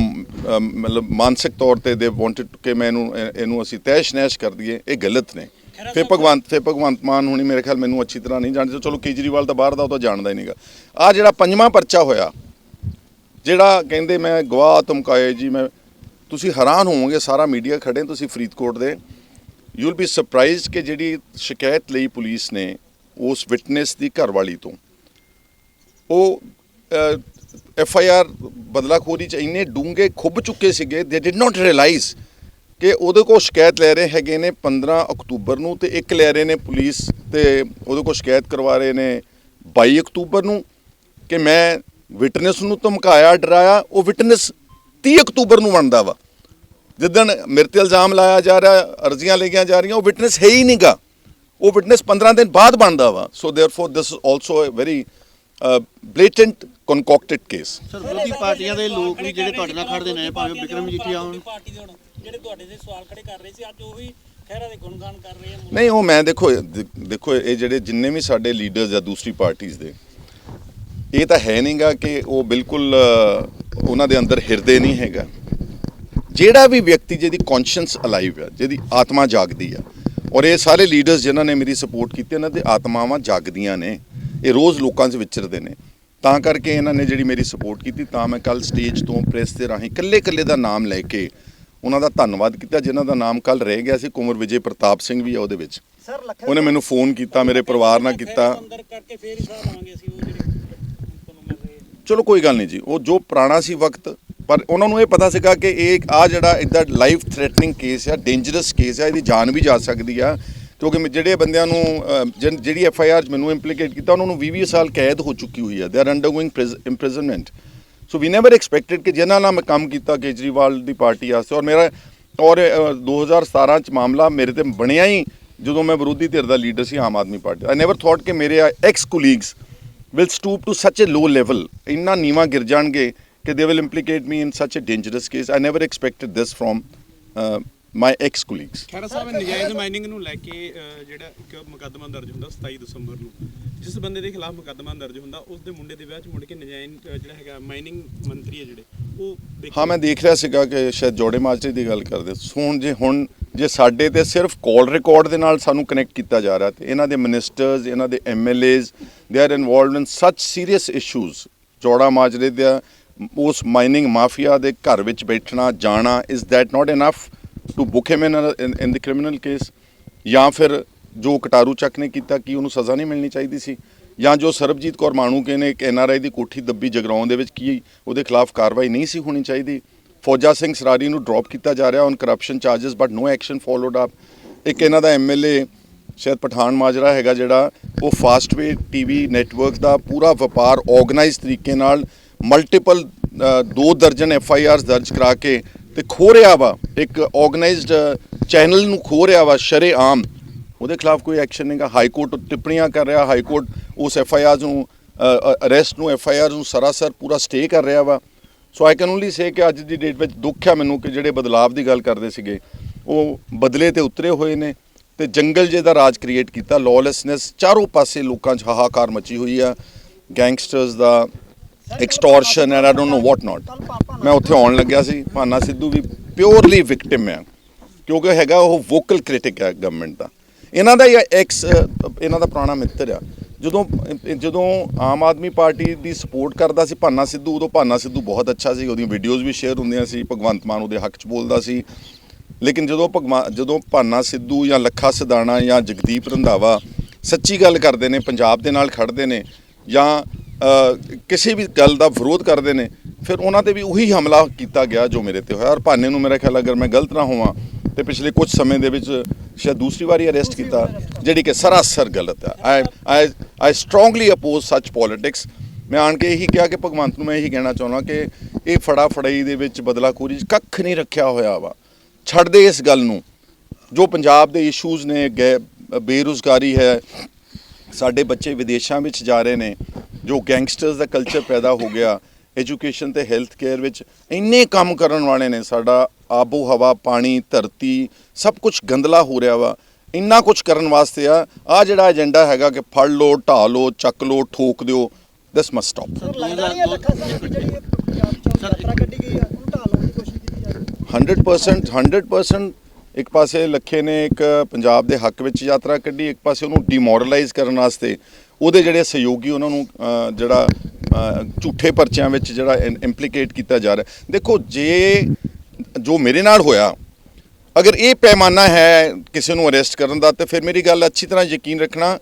ਮਤਲਬ ਮਾਨਸਿਕ ਤੌਰ ਤੇ ਦੇ ਵਾਂਟਡ ਕਿ ਮੈਨੂੰ ਇਹ- ਇਹਨੂੰ ਅਸੀਂ ਤੈਸ਼ ਨੈਸ਼ ਕਰ ਦਈਏ ਇਹ ਗਲਤ ਨੇ। ਫਿਰ ਭਗਵੰਤ ਫਿਰ ਭਗਵੰਤ ਮਾਨ ਹੁਣੀ ਮੇਰੇ ਖਿਆਲ ਮੈਨੂੰ ਅੱਛੀ ਤਰ੍ਹਾਂ ਨਹੀਂ ਜਾਣਦੇ ਚਲੋ ਕੇਜਰੀਵਾਲ ਤਾਂ ਬਾਹਰ ਦਾ ਉਹ ਤਾਂ ਜਾਣਦਾ ਹੀ ਨਹੀਂਗਾ। ਆ ਜਿਹੜਾ ਪੰਜਵਾਂ ਪਰਚਾ ਹੋਇਆ ਜਿਹੜਾ ਕਹਿੰਦੇ ਮੈਂ ਗਵਾਹ ਧਮਕਾਏ ਜੀ ਮੈਂ ਤੁਸੀਂ ਹੈਰਾਨ ਹੋਵੋਗੇ ਸਾਰਾ ਮੀਡੀਆ ਖੜੇ ਤੁਸੀਂ ਫਰੀਦਕੋਟ ਦੇ। ਯੂ ਵਿਲ ਬੀ ਸਰਪ੍ਰਾਈਜ਼ਡ ਕਿ ਜਿਹੜੀ ਸ਼ਿਕਾਇਤ ਲਈ ਪੁਲਿਸ ਨੇ ਉਸ ਵਿਟਨੈਸ ਦੀ ਘਰਵਾਲੀ ਤੋਂ ਉਹ ਐਫ ਆਈ ਆਰ ਬਦਲਾਖੋਰੀ ਚ ਇੰਨੇ ਡੂੰਘੇ ਖੁੱਭ ਚੁੱਕੇ ਸੀਗੇ ਦੇ ਡਿਡ ਨਾਟ ਰਿਅਲਾਈਜ਼ ਕਿ ਉਹਦੇ ਕੋਲ ਸ਼ਿਕਾਇਤ ਲੈ ਰਹੇ ਹੈਗੇ ਨੇ 15 ਅਕਤੂਬਰ ਨੂੰ ਤੇ ਇੱਕ ਲੈ ਰਹੇ ਨੇ ਪੁਲਿਸ ਤੇ ਉਹਦੇ ਕੋਲ ਸ਼ਿਕਾਇਤ ਕਰਵਾ ਰਹੇ ਨੇ 22 ਅਕਤੂਬਰ ਨੂੰ ਕਿ ਮੈਂ ਵਿਟਨੈਸ ਨੂੰ ਧਮਕਾਇਆ ਡਰਾਇਆ ਉਹ ਵਿਟਨੈਸ 30 ਅਕਤੂਬਰ ਨੂੰ ਬਣਦਾ ਵਾ ਜਿੱਦਣ ਮੇਰੇ ਤੇ ਇਲਜ਼ਾਮ ਲਾਇਆ ਜਾ ਰਿਹਾ ਅਰਜ਼ੀਆਂ ਲਈਆਂ ਜਾ ਰਹੀਆਂ ਉਹ ਵਿਟਨੈਸ ਹੈ ਹੀ ਨਹੀਂਗਾ ਉਹ ਵਿਟਨੈਸ 15 ਦਿਨ ਬਾਅਦ ਬਣਦਾ ਵਾ so therefore this is also a very blatant concocted case sir ਵਿਰੋਧੀ ਪਾਰਟੀਆਂ ਦੇ ਲੋਕ ਵੀ ਜਿਹੜੇ ਤੁਹਾਡੇ ਨਾਲ ਖੜਦੇ ਨੇ ਭਾਵੇਂ ਵਿਕਰਮ ਮਜੀਠੀਆ ਹੋਣ। ਪਾਰਟੀ ਦੇ ਹੁਣ ਜਿਹੜੇ ਤੁਹਾਡੇ ਦੇ ਸਵਾਲ ਖੜੇ ਕਰ ਰਹੇ ਸੀ ਅੱਜ ਉਹੀ ਖਹਿਰਾ ਦੇ ਗੁਣਗਾਨ ਕਰ ਰਹੇ ਆ। ਨਹੀਂ ਉਹ ਮੈਂ ਦੇਖੋ ਦੇਖੋ ਇਹ ਜਿਹੜੇ ਜਿੰਨੇ ਵੀ ਸਾਡੇ ਲੀਡਰਸ ਆ ਦੂਸਰੀ ਪਾਰਟੀਆਂ ਦੇ ਇਹ ਤਾਂ ਹੈ ਨਹੀਂਗਾ ਕਿ ਉਹ ਬਿਲਕੁਲ ਉਹਨਾਂ ਦੇ ਅੰਦਰ ਹਿਰਦੇ ਨਹੀਂ ਹੈਗਾ। ਜਿਹੜਾ ਵੀ ਵਿਅਕਤੀ ਜਿਹਦੀ ਕੌਨਸ਼ੀਅੰਸ ਅਲਾਈਵ ਹੈ ਜਿਹਦੀ ਆਤਮਾ ਜਾਗਦੀ ਆ ਔਰ ਇਹ ਸਾਰੇ ਲੀਡਰਸ ਜਿਨ੍ਹਾਂ ਨੇ ਮੇਰੀ ਸਪੋਰਟ ਕੀਤੀ ਇਹਨਾਂ ਦੇ ਆਤਮਾਵਾਂ ਜਾਗਦੀਆਂ ਨੇ ਇਹ ਰੋਜ਼ ਲੋਕਾਂ 'ਚ ਵਿਚਰਦੇ ਨੇ। ਤਾਂ ਕਰਕੇ ਇਹਨਾਂ ਨੇ ਜਿਹੜੀ ਮੇਰੀ ਸਪੋਰਟ ਕੀਤੀ ਤਾਂ ਮੈਂ ਕੱਲ ਸਟੇਜ ਤੋਂ ਪ੍ਰੈਸ ਦੇ ਰਾਹੀਂ ਕੱਲੇ ਕੱਲੇ ਦਾ ਨਾਮ ਲੈ ਕੇ ਉਹਨਾਂ ਦਾ ਧੰਨਵਾਦ ਕੀਤਾ ਜਿਨ੍ਹਾਂ ਦਾ ਨਾਮ ਕੱਲ ਰਹਿ ਗਿਆ ਸੀ ਕੁੰਵਰ ਵਿਜੇ ਪ੍ਰਤਾਪ ਸਿੰਘ ਵੀ ਆ ਉਹਦੇ ਵਿੱਚ। ਉਹਨੇ ਮੈਨੂੰ ਫੋਨ ਕੀਤਾ ਮੇਰੇ ਪਰਿਵਾਰ ਨਾਲ ਕੀਤਾ। ਚਲੋ ਕੋਈ ਗੱਲ ਨਹੀਂ ਜੀ ਉਹ ਜੋ ਪੁਰਾਣਾ ਸੀ ਵਕਤ ਪਰ ਉਹਨਾਂ ਨੂੰ ਇਹ ਪਤਾ ਸੀਗਾ ਕਿ ਇਹ ਆ ਜਿਹੜਾ ਇਦਾਂ ਲਾਈਫ ਥ੍ਰੈਟਨਿੰਗ ਕੇਸ ਆ ਡੇਂਜਰਸ ਕੇਸ ਆ ਇਹਦੀ ਜਾਨ ਵੀ ਜਾ ਸਕਦੀ ਆ। ਕਿਉਂਕਿ ਜਿਹੜੇ ਬੰਦਿਆਂ ਨੂੰ ਅਹ, ਜਿਹੜੀ ਐਫ ਆਈ ਆਰ ਮੈਨੂੰ ਇੰਪਲੀਕੇਟ ਕੀਤਾ ਉਹਨਾਂ ਨੂੰ 20 ਸਾਲ ਕੈਦ ਹੋ ਚੁੱਕੀ ਹੋਈ ਹੈ। They are undergoing imprisonment so we never expected ਕਿ ਜਿਨ੍ਹਾਂ ਨਾਲ ਮੈਂ ਕੰਮ ਕੀਤਾ ਕੇਜਰੀਵਾਲ ਦੀ ਪਾਰਟੀ ਵਾਸਤੇ ਔਰ ਮੇਰਾ ਔਰ ਅਹ, 2017 ਚ ਮਾਮਲਾ ਮੇਰੇ ਤੇ ਬਣਿਆ ਹੀ ਜਦੋਂ ਮੈਂ ਵਿਰੋਧੀ ਧਿਰ ਦਾ leader C Aam Aadmi party. I never thought ਕਿ ਮੇਰੇ ex colleagues will stoop to such a low level ਇੰਨਾ ਨੀਵਾ ਗਿਰ ਜਾਣਗੇ ਕਿ they will implicate me in such a dangerous case i never expected this from uh, my ex colleagues Khaira ਸਾਹਿਬ ਨਜਾਇਜ਼ mining ਨੂੰ ਲੈ ਕੇ ਜਿਹੜਾ ਇੱਕ ਮੁਕੱਦਮਾ ਦਰਜ ਹੁੰਦਾ 27 ਦਸੰਬਰ ਨੂੰ ਜਿਸ ਬੰਦੇ ਦੇ ਖਿਲਾਫ ਮੁਕੱਦਮਾ ਦਰਜ ਹੁੰਦਾ ਉਸ ਦੇ ਮੁੰਡੇ ਦੇ ਵਿਆਹ 'ਚ ਮੁੜ ਕੇ ਨਜਾਇਜ਼ ਜਿਹੜਾ ਹੈਗਾ ਮਾਈਨਿੰਗ ਮੰਤਰੀ ਹੈ ਜਿਹੜੇ ਉਹ ਦੇਖੇ ਹਾਂ ਮੈਂ ਦੇਖ ਰਿਹਾ ਸੀਗਾ ਕਿ ਸ਼ਾਇਦ ਜੋੜੇ ਮਾਜਰੇ ਦੀ ਗੱਲ ਕਰਦੇ ਸੋ ਹੁਣ ਜੇ ਹੁਣ ਜੇ ਸਾਡੇ ਤੇ ਸਿਰਫ ਕਾਲ ਰਿਕਾਰਡ ਦੇ ਨਾਲ ਸਾਨੂੰ ਕਨੈਕਟ ਕੀਤਾ ਜਾ ਰਿਹਾ ਤੇ ਇਹਨਾਂ ਦੇ ਮਿਨਿਸਟਰਸ ਇਹਨਾਂ ਦੇ MLAs they are involved in ਸੱਚ ਸੀਰੀਅਸ ਇਸ਼ੂਜ਼ ਜੋੜਾ ਮਾਜਰੇ ਦਾ ਉਸ ਮਾਈਨਿੰਗ ਮਾਫੀਆ ਦੇ ਘਰ ਵਿੱਚ ਬੈਠਣਾ ਜਾਣਾ is that not enough? To book him in the criminal case ਜਾਂ ਫਿਰ ਜੋ ਕਟਾਰੂ ਚੱਕ ਨੇ ਕੀਤਾ ਕੀ ਉਹਨੂੰ ਸਜ਼ਾ ਨਹੀਂ ਮਿਲਣੀ ਚਾਹੀਦੀ ਸੀ ਜਾਂ ਜੋ ਸਰਬਜੀਤ ਕੌਰ ਮਾਣੂ ਕੇ ਨੇ ਇੱਕ ਐਨਆਰਆਈ ਦੀ ਕੋਠੀ ਦੱਬੀ ਜਗਰਾਉਣ ਦੇ ਵਿੱਚ ਕੀ ਉਹਦੇ ਖਿਲਾਫ ਕਾਰਵਾਈ ਨਹੀਂ ਸੀ ਹੋਣੀ ਚਾਹੀਦੀ ਫੌਜਾ ਸਿੰਘ ਸਰਾਰੀ ਨੂੰ ਡ੍ਰੌਪ ਕੀਤਾ ਜਾ ਰਿਹਾ on corruption charges but no action followed up ਇੱਕ ਇਹਨਾਂ ਦਾ ਐਮਐਲਏ ਸ਼ਾਇਦ ਪਠਾਨ ਮਾਜਰਾ ਹੈਗਾ ਜਿਹੜਾ ਉਹ ਫਾਸਟਵੇ ਟੀਵੀ ਨੈਟਵਰਕ ਦਾ ਪੂਰਾ ਵਪਾਰ ਆਰਗੇਨਾਈਜ਼ ਤਰੀਕੇ ਨਾਲ ਮਲਟੀਪਲ ਦੋ ਦਰਜਨ ਐਫ ਆਈ ਆਰਸ ਦਰਜ ਕਰਾ ਕੇ ਤੇ ਖੋ ਰਿਹਾ ਵਾ, ਇੱਕ ਆਰਗੇਨਾਈਜ਼ਡ ਚੈਨਲ ਨੂੰ ਖੋ ਰਿਹਾ ਵਾ ਸ਼ਰੇਆਮ ਉਹਦੇ ਖਿਲਾਫ ਕੋਈ ਐਕਸ਼ਨ ਨਹੀਂਗਾ ਹਾਈ ਕੋਰਟ ਟਿੱਪਣੀਆਂ ਕਰ ਰਿਹਾ ਹਾਈ ਕੋਰਟ ਉਸ ਐਫ ਆਈ ਆਰ ਨੂੰ ਅਰੈਸਟ ਨੂੰ ਐਫ ਆਈ ਆਰ ਨੂੰ ਸਰਾਸਰ ਪੂਰਾ ਸਟੇ ਕਰ ਰਿਹਾ ਵਾ। ਸੋ ਆਈ ਕੈਨ ਓਨਲੀ ਸੇ ਕਿ ਅੱਜ ਦੀ ਡੇਟ ਵਿੱਚ ਦੁੱਖ ਹੈ ਮੈਨੂੰ ਕਿ ਜਿਹੜੇ ਬਦਲਾਵ ਦੀ ਗੱਲ ਕਰਦੇ ਸੀਗੇ, ਉਹ ਬਦਲੇ ਤੇ ਉਤਰੇ ਹੋਏ ਨੇ ਤੇ ਜੰਗਲ ਜੇ ਦਾ ਰਾਜ ਕ੍ਰੀਏਟ ਕੀਤਾ ਲੌਲੈਸਨੈਸ ਚਾਰੋਂ ਪਾਸੇ ਲੋਕਾਂ 'ਚ ਹਾਹਾਕਾਰ ਮਚੀ ਹੋਈ ਆ। Gangsters the extortion and I don't know what not ਮੈਂ ਉੱਥੇ ਆਉਣ ਲੱਗਿਆ ਸੀ ਭਾਨਾ ਸਿੱਧੂ ਵੀ ਪਿਓਰਲੀ ਵਿਕਟਿਮ ਹੈ ਕਿਉਂਕਿ ਹੈਗਾ ਉਹ ਵੋਕਲ ਕ੍ਰਿਟਿਕ ਹੈ ਗਵਰਨਮੈਂਟ ਦਾ ਇਹਨਾਂ ਦਾ ਹੀ ਐਕਸ ਇਹਨਾਂ ਦਾ ਪੁਰਾਣਾ ਮਿੱਤਰ ਆ ਜਦੋਂ ਜਦੋਂ ਆਮ ਆਦਮੀ ਪਾਰਟੀ ਦੀ ਸਪੋਰਟ ਕਰਦਾ ਸੀ ਭਾਨਾ ਸਿੱਧੂ ਉਦੋਂ ਭਾਨਾ ਸਿੱਧੂ ਬਹੁਤ ਅੱਛਾ ਸੀ ਉਹਦੀਆਂ ਵੀਡੀਓਜ਼ ਵੀ ਸ਼ੇਅਰ ਹੁੰਦੀਆਂ ਸੀ ਭਗਵੰਤ ਮਾਨ ਉਹਦੇ ਹੱਕ 'ਚ ਬੋਲਦਾ ਸੀ ਲੇਕਿਨ ਜਦੋਂ ਭਗਵਾਨ ਜਦੋਂ ਭਾਨਾ ਸਿੱਧੂ ਜਾਂ ਲੱਖਾ ਸਿਧਾਣਾ ਜਾਂ ਜਗਦੀਪ ਰੰਧਾਵਾ ਸੱਚੀ ਗੱਲ ਕਰਦੇ ਨੇ ਪੰਜਾਬ ਦੇ ਨਾਲ ਖੜਦੇ ਨੇ ਜਾਂ ਕਿਸੇ ਵੀ ਗੱਲ ਦਾ ਵਿਰੋਧ ਕਰਦੇ ਨੇ ਫਿਰ ਉਹਨਾਂ ਤੇ ਵੀ ਉਹੀ ਹਮਲਾ ਕੀਤਾ ਗਿਆ ਜੋ ਮੇਰੇ ਤੇ ਹੋਇਆ। ਔਰ ਭਾਨੇ ਨੂੰ ਮੇਰਾ ਖਿਆਲ ਅਗਰ ਮੈਂ ਗਲਤ ਨਾ ਹੋਵਾਂ ਤੇ ਪਿਛਲੇ ਕੁਝ ਸਮੇਂ ਦੇ ਵਿੱਚ ਸ਼ਾਇਦ ਦੂਸਰੀ ਵਾਰੀ ਅਰੈਸਟ ਕੀਤਾ ਜਿਹੜੀ ਕਿ ਸਰਾਸਰ ਗਲਤ ਹੈ। I I I strongly oppose such politics ਮੈਂ ਆਣ ਕੇ ਇਹੀ ਕਿਹਾ ਕਿ ਭਗਵੰਤ ਨੂੰ ਮੈਂ ਇਹੀ ਕਹਿਣਾ ਚਾਹੁੰਦਾ ਕਿ ਇਹ ਫੜਾ ਫੜਾਈ ਦੇ ਵਿੱਚ ਬਦਲਾਖੋਰੀ 'ਚ ਕੱਖ ਨਹੀਂ ਰੱਖਿਆ ਹੋਇਆ ਵਾ। ਛੱਡ ਦੇ ਇਸ ਗੱਲ ਨੂੰ। ਜੋ ਪੰਜਾਬ ਦੇ ਇਸ਼ੂਜ਼ ਨੇ ਬੇਰੁਜ਼ਗਾਰੀ ਹੈ ਸਾਡੇ ਬੱਚੇ ਵਿਦੇਸ਼ਾਂ ਵਿੱਚ ਜਾ ਰਹੇ ਨੇ ਜੋ ਗੈਂਗਸਟਰਸ ਦਾ ਕਲਚਰ ਪੈਦਾ ਹੋ ਗਿਆ ਐਜੂਕੇਸ਼ਨ ਤੇ ਹੈਲਥ ਕੇਅਰ ਵਿੱਚ ਇੰਨੇ ਕੰਮ ਕਰਨ ਵਾਲੇ ਨੇ ਸਾਡਾ ਆਬੋ ਹਵਾ ਪਾਣੀ ਧਰਤੀ ਸਭ ਕੁਝ ਗੰਦਲਾ ਹੋ ਰਿਹਾ ਵਾ। ਇੰਨਾ ਕੁਝ ਕਰਨ ਵਾਸਤੇ ਆ ਆ ਜਿਹੜਾ ਏਜੰਡਾ ਹੈਗਾ ਕਿ ਫੜ ਲਓ ਢਾ ਲਓ ਚੱਕ ਲਓ ਠੋਕ ਦਿਓ ਦਿਸ ਮਸਟ ਸਟਾਪ ਸਰ ਲੱਗਦਾ ਨਹੀਂ ਲੱਖਾ ਦੀ ਜਿਹੜੀ ਪੰਜਾਬ ਚੋਂ ਯਾਤਰਾ ਕੱਢੀ ਗਈ ਆ ਉਹਨੂੰ ਢਾਲਣ ਦੀ ਕੋਸ਼ਿਸ਼ ਕੀਤੀ ਜਾ ਰਹੀ ਹੈ। 100% 100% ਇੱਕ ਪਾਸੇ ਲੱਖੇ ਨੇ ਇੱਕ ਪੰਜਾਬ ਦੇ ਹੱਕ ਵਿੱਚ ਯਾਤਰਾ ਕੱਢੀ ਇੱਕ ਪਾਸੇ ਉਹਨੂੰ ਡਿਮੋਰਲਾਈਜ਼ ਕਰਨ ਵਾਸਤੇ ਉਹਦੇ ਜਿਹੜੇ ਸਹਿਯੋਗੀ ਉਹਨਾਂ ਨੂੰ ਜਿਹੜਾ ਝੂਠੇ ਪਰਚਿਆਂ ਵਿੱਚ ਜਿਹੜਾ ਇੰਪਲੀਕੇਟ ਕੀਤਾ ਜਾ ਰਿਹਾ। ਦੇਖੋ ਜੇ ਜੋ ਮੇਰੇ ਨਾਲ ਹੋਇਆ ਅਗਰ ਇਹ ਪੈਮਾਨਾ ਹੈ ਕਿਸੇ ਨੂੰ ਅਰੈਸਟ ਕਰਨ ਦਾ ਤੇ ਫਿਰ ਮੇਰੀ ਗੱਲ ਅੱਛੀ ਤਰ੍ਹਾਂ ਯਕੀਨ ਰੱਖਣਾ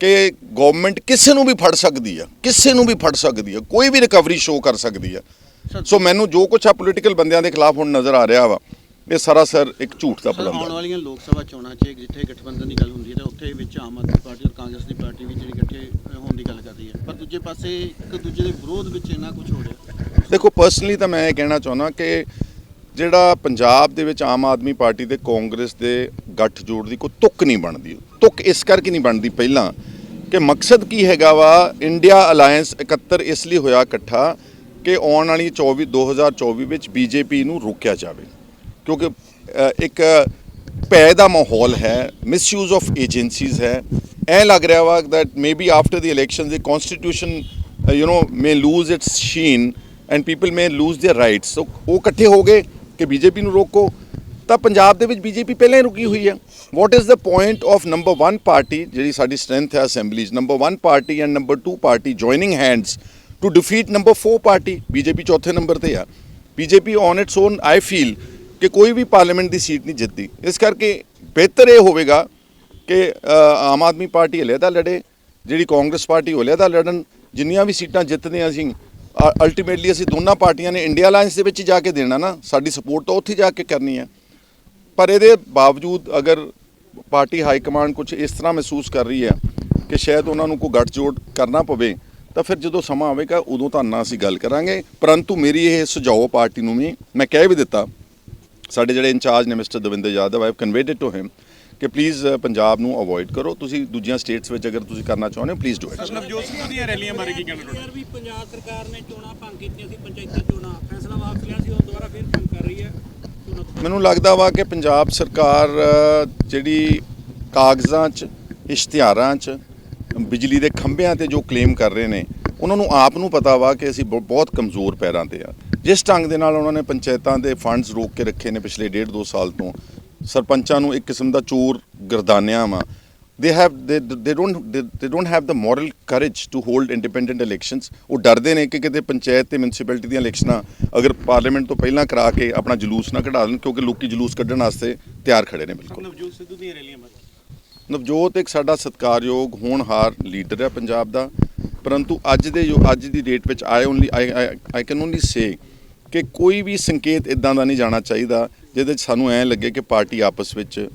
ਕਿ ਗਵਰਨਮੈਂਟ ਕਿਸੇ ਨੂੰ ਵੀ ਫੜ ਸਕਦੀ ਆ ਕਿਸੇ ਨੂੰ ਵੀ ਫੜ ਸਕਦੀ ਆ ਕੋਈ ਵੀ ਰਿਕਵਰੀ ਸ਼ੋ ਕਰ ਸਕਦੀ ਆ। ਸੋ ਮੈਨੂੰ ਜੋ ਕੁਝ ਆ ਪੋਲੀਟੀਕਲ ਬੰਦਿਆਂ ਦੇ ਖਿਲਾਫ ਹੁਣ ਨਜ਼ਰ ਆ ਰਿਹਾ ਵਾ ਇਹ ਸਰਾਸਰ ਇੱਕ ਝੂਠ ਦਾ ਸਰ ਪਲੰਦਾ ਆਉਣ ਵਾਲੀਆਂ ਲੋਕ ਸਭਾ ਚੋਣਾਂ 'ਚ ਜਿੱਥੇ ਗਠਬੰਧਨ ਦੀ ਗੱਲ ਹੁੰਦੀ ਹੈ ਤਾਂ ਉੱਥੇ ਵਿੱਚ ਆਮ ਆਦਮੀ ਪਾਰਟੀ ਔਰ ਕਾਂਗਰਸ ਦੀ ਪਾਰਟੀ ਵੀ ਜਿਹੜੀ ਇਕੱਠੇ ਹੋਣ ਦੀ ਗੱਲ ਕਰ ਰਹੀ ਹੈ। ਪਰ ਦੂਜੇ ਪਾਸੇ ਇੱਕ ਦੂਜੇ ਦੇ ਵਿਰੋਧ ਵਿੱਚ ਇੰਨਾ ਕੁਝ ਹੋ ਰਿਹਾ। ਦੇਖੋ ਪਰਸਨਲੀ ਤਾਂ ਮੈਂ ਇਹ ਕਹਿਣਾ ਚਾਹੁੰਦਾ ਕਿ ਜਿਹੜਾ ਪੰਜਾਬ ਦੇ ਵਿੱਚ ਆਮ ਆਦਮੀ ਪਾਰਟੀ ਤੇ ਕਾਂਗਰਸ ਦੇ ਗੱਠ ਜੋੜ ਦੀ ਕੋਈ ਤੁਕ ਨਹੀਂ ਬਣਦੀ। ਤੁਕ ਇਸ ਕਰਕੇ ਨਹੀਂ ਬਣਦੀ ਪਹਿਲਾਂ ਕਿ ਮਕਸਦ ਕੀ ਹੈਗਾ ਵਾ? ਇੰਡੀਆ ਅਲਾਈਅੰਸ 71 ਇਸ ਲਈ ਹੋਇਆ ਇਕੱਠਾ ਕਿ ਆਉਣ ਵਾਲੀ 24 2024 ਵਿੱਚ ਬੀਜੇਪੀ ਨੂੰ ਰੋਕਿਆ ਜਾਵੇ। ਕਿਉਂਕਿ ਇੱਕ ਭੈ ਦਾ ਮਾਹੌਲ ਹੈ ਮਿਸਯੂਜ਼ ਆਫ ਏਜੰਸੀਜ਼ ਹੈ ਐ ਲੱਗ ਰਿਹਾ ਵਾ that maybe after the elections the constitution uh, you know may lose its sheen and people may lose their rights. ਉਹ ਇਕੱਠੇ ਹੋ ਗਏ ਕਿ ਬੀਜੇਪੀ ਨੂੰ ਰੋਕੋ ਤਾਂ ਪੰਜਾਬ ਦੇ ਵਿੱਚ ਬੀਜੇਪੀ ਪਹਿਲਾਂ ਹੀ ਰੁਕੀ ਹੋਈ ਹੈ what is the point of number 1 party ਜਿਹੜੀ ਸਾਡੀ ਸਟਰੈਂਥ ਹੈ assemblies number 1 party and number 2 party joining hands to defeat number 4 party BJP ਚੌਥੇ ਨੰਬਰ ਤੇ ਆ BJP on its own I feel ਕਿ ਕੋਈ ਵੀ ਪਾਰਲੀਮੈਂਟ ਦੀ ਸੀਟ ਨਹੀਂ ਜਿੱਤਦੀ। ਇਸ ਕਰਕੇ ਬਿਹਤਰ ਇਹ ਹੋਵੇਗਾ ਕਿ ਆਮ ਆਦਮੀ ਪਾਰਟੀ ਹਲੇ ਦਾ ਲੜੇ, ਜਿਹੜੀ ਕਾਂਗਰਸ ਪਾਰਟੀ ਹਲੇ ਦਾ ਲੜਨ। ਜਿੰਨੀਆਂ ਵੀ ਸੀਟਾਂ ਜਿੱਤਦੇ ਅਸੀਂ ਅਲਟੀਮੇਟਲੀ ਅਸੀਂ ਦੋਨਾਂ ਪਾਰਟੀਆਂ ਨੇ ਇੰਡੀਆ ਅਲਾਈਅੰਸ ਦੇ ਵਿੱਚ ਜਾ ਕੇ ਦੇਣਾ ਨਾ। ਸਾਡੀ ਸਪੋਰਟ ਤਾਂ ਉੱਥੇ ਜਾ ਕੇ ਕਰਨੀ ਹੈ। ਪਰ ਇਹਦੇ ਬਾਵਜੂਦ ਅਗਰ ਪਾਰਟੀ ਹਾਈ ਕਮਾਂਡ ਕੁਝ ਇਸ ਤਰ੍ਹਾਂ ਮਹਿਸੂਸ ਕਰ ਰਹੀ ਹੈ ਕਿ ਸ਼ਾਇਦ ਉਹਨਾਂ ਨੂੰ ਕੋਈ ਗੱਠਜੋੜ ਕਰਨਾ ਪਵੇ, ਤਾਂ ਫਿਰ ਜਦੋਂ ਸਮਾਂ ਆਵੇਗਾ ਉਦੋਂ ਤਾਂ ਨਾ ਅਸੀਂ ਗੱਲ ਕਰਾਂਗੇ। ਪਰੰਤੂ ਮੇਰੀ ਇਹ ਸੁਝਾਓ ਪਾਰਟੀ ਨੂੰ ਵੀ ਮੈਂ ਕਹਿ ਵੀ ਦਿੱਤਾ ਸਾਡੇ ਜਿਹੜੇ ਇੰਚਾਰਜ ਨੇ mister Davinder Yadav I have conveyed it to him ਕਿ ਪਲੀਜ਼ ਪੰਜਾਬ ਨੂੰ ਅਵੋਇਡ ਕਰੋ। ਤੁਸੀਂ ਦੂਜੀਆਂ ਸਟੇਟਸ ਵਿੱਚ ਅਗਰ ਤੁਸੀਂ ਕਰਨਾ ਚਾਹੁੰਦੇ ਹੋ please do it Navjot Singh ਦੀਆਂ ਰੈਲੀਆਂ ਬਾਰੇ ਕੀ ਕਹਿਣਾ ਤੁਹਾਡਾ ਵੀ ਪੰਜਾਬ ਸਰਕਾਰ ਨੇ ਚੋਣਾਂ ਭੰਗ ਕੀਤੀਆਂ ਸੀ ਪੰਚਾਇਤਾਂ ਚੋਣਾਂ। ਫੈਸਲਾ ਵਾਪਸ ਲਿਆ ਸੀ ਉਹ ਦੁਬਾਰਾ ਫੇਰ ਭੰਗ ਕਰ ਰਹੀ ਹੈ। ਮੈਨੂੰ ਲੱਗਦਾ ਵਾ ਕਿ ਪੰਜਾਬ ਸਰਕਾਰ ਜਿਹੜੀ ਕਾਗਜ਼ਾਂ 'ਚ ਇਸ਼ਤਿਹਾਰਾਂ 'ਚ ਬਿਜਲੀ ਦੇ ਖੰਭਿਆਂ ਤੇ ਜੋ ਕਲੇਮ ਕਰ ਰਹੇ ਨੇ ਉਹਨਾਂ ਨੂੰ ਆਪ ਨੂੰ ਪਤਾ ਵਾ ਕਿ ਅਸੀਂ ਬਹੁ- ਬਹੁਤ ਕਮਜ਼ੋਰ ਪੈਰਾਂ ਤੇ ਆ। ਜਿਸ ਢੰਗ ਦੇ ਨਾਲ ਉਹਨਾਂ ਨੇ ਪੰਚਾਇਤਾਂ ਦੇ ਫੰਡਸ ਰੋਕ ਕੇ ਰੱਖੇ ਨੇ ਪਿਛਲੇ ਡੇਢ ਦੋ ਸਾਲ ਤੋਂ ਸਰਪੰਚਾਂ ਨੂੰ ਇੱਕ ਕਿਸਮ ਦਾ ਚੋਰ ਗਰਦਾਨਿਆਂ ਵਾ। They have they they don't they don't have the moral courage to hold independent elections ਉਹ ਡਰਦੇ ਨੇ ਕਿ ਕਿਤੇ ਪੰਚਾਇਤ ਤੇ ਮਿਊਨਿਸਪੈਲਿਟੀ ਦੀਆਂ ਇਲੈਕਸ਼ਨਾਂ ਅਗਰ ਪਾਰਲੀਮੈਂਟ ਤੋਂ ਪਹਿਲਾਂ ਕਰਾ ਕੇ ਆਪਣਾ ਜਲੂਸ ਨਾ ਕਢਾ ਲੈਣ ਕਿਉਂਕਿ ਲੋਕੀ ਜਲੂਸ ਕੱਢਣ ਵਾਸਤੇ ਤਿਆਰ ਖੜੇ ਨੇ ਬਿਲਕੁਲ। ਨਵਜੋਤ ਸਿੱਧੂ ਦੀਆਂ ਰੈਲੀਆਂ ਬਾਰੇ। ਨਵਜੋਤ ਇੱਕ ਸਾਡਾ ਸਤਿਕਾਰਯੋਗ ਹੋਣਹਾਰ ਲੀਡਰ ਹੈ ਪੰਜਾਬ ਦਾ। ਪਰੰਤੂ ਅੱਜ ਦੇ ਜੋ ਅੱਜ ਦੀ ਡੇਟ ਵਿੱਚ I only I I can only say ਕਿ ਕੋਈ ਵੀ ਸੰਕੇਤ ਇਦਾਂ ਦਾ ਨਹੀਂ ਜਾਣਾ ਚਾਹੀਦਾ, ਜਿਹਦੇ 'ਚ ਸਾਨੂੰ ਐਂ ਲੱਗੇ ਕਿ ਪਾਰਟੀ ਆਪਸ ਵਿੱਚ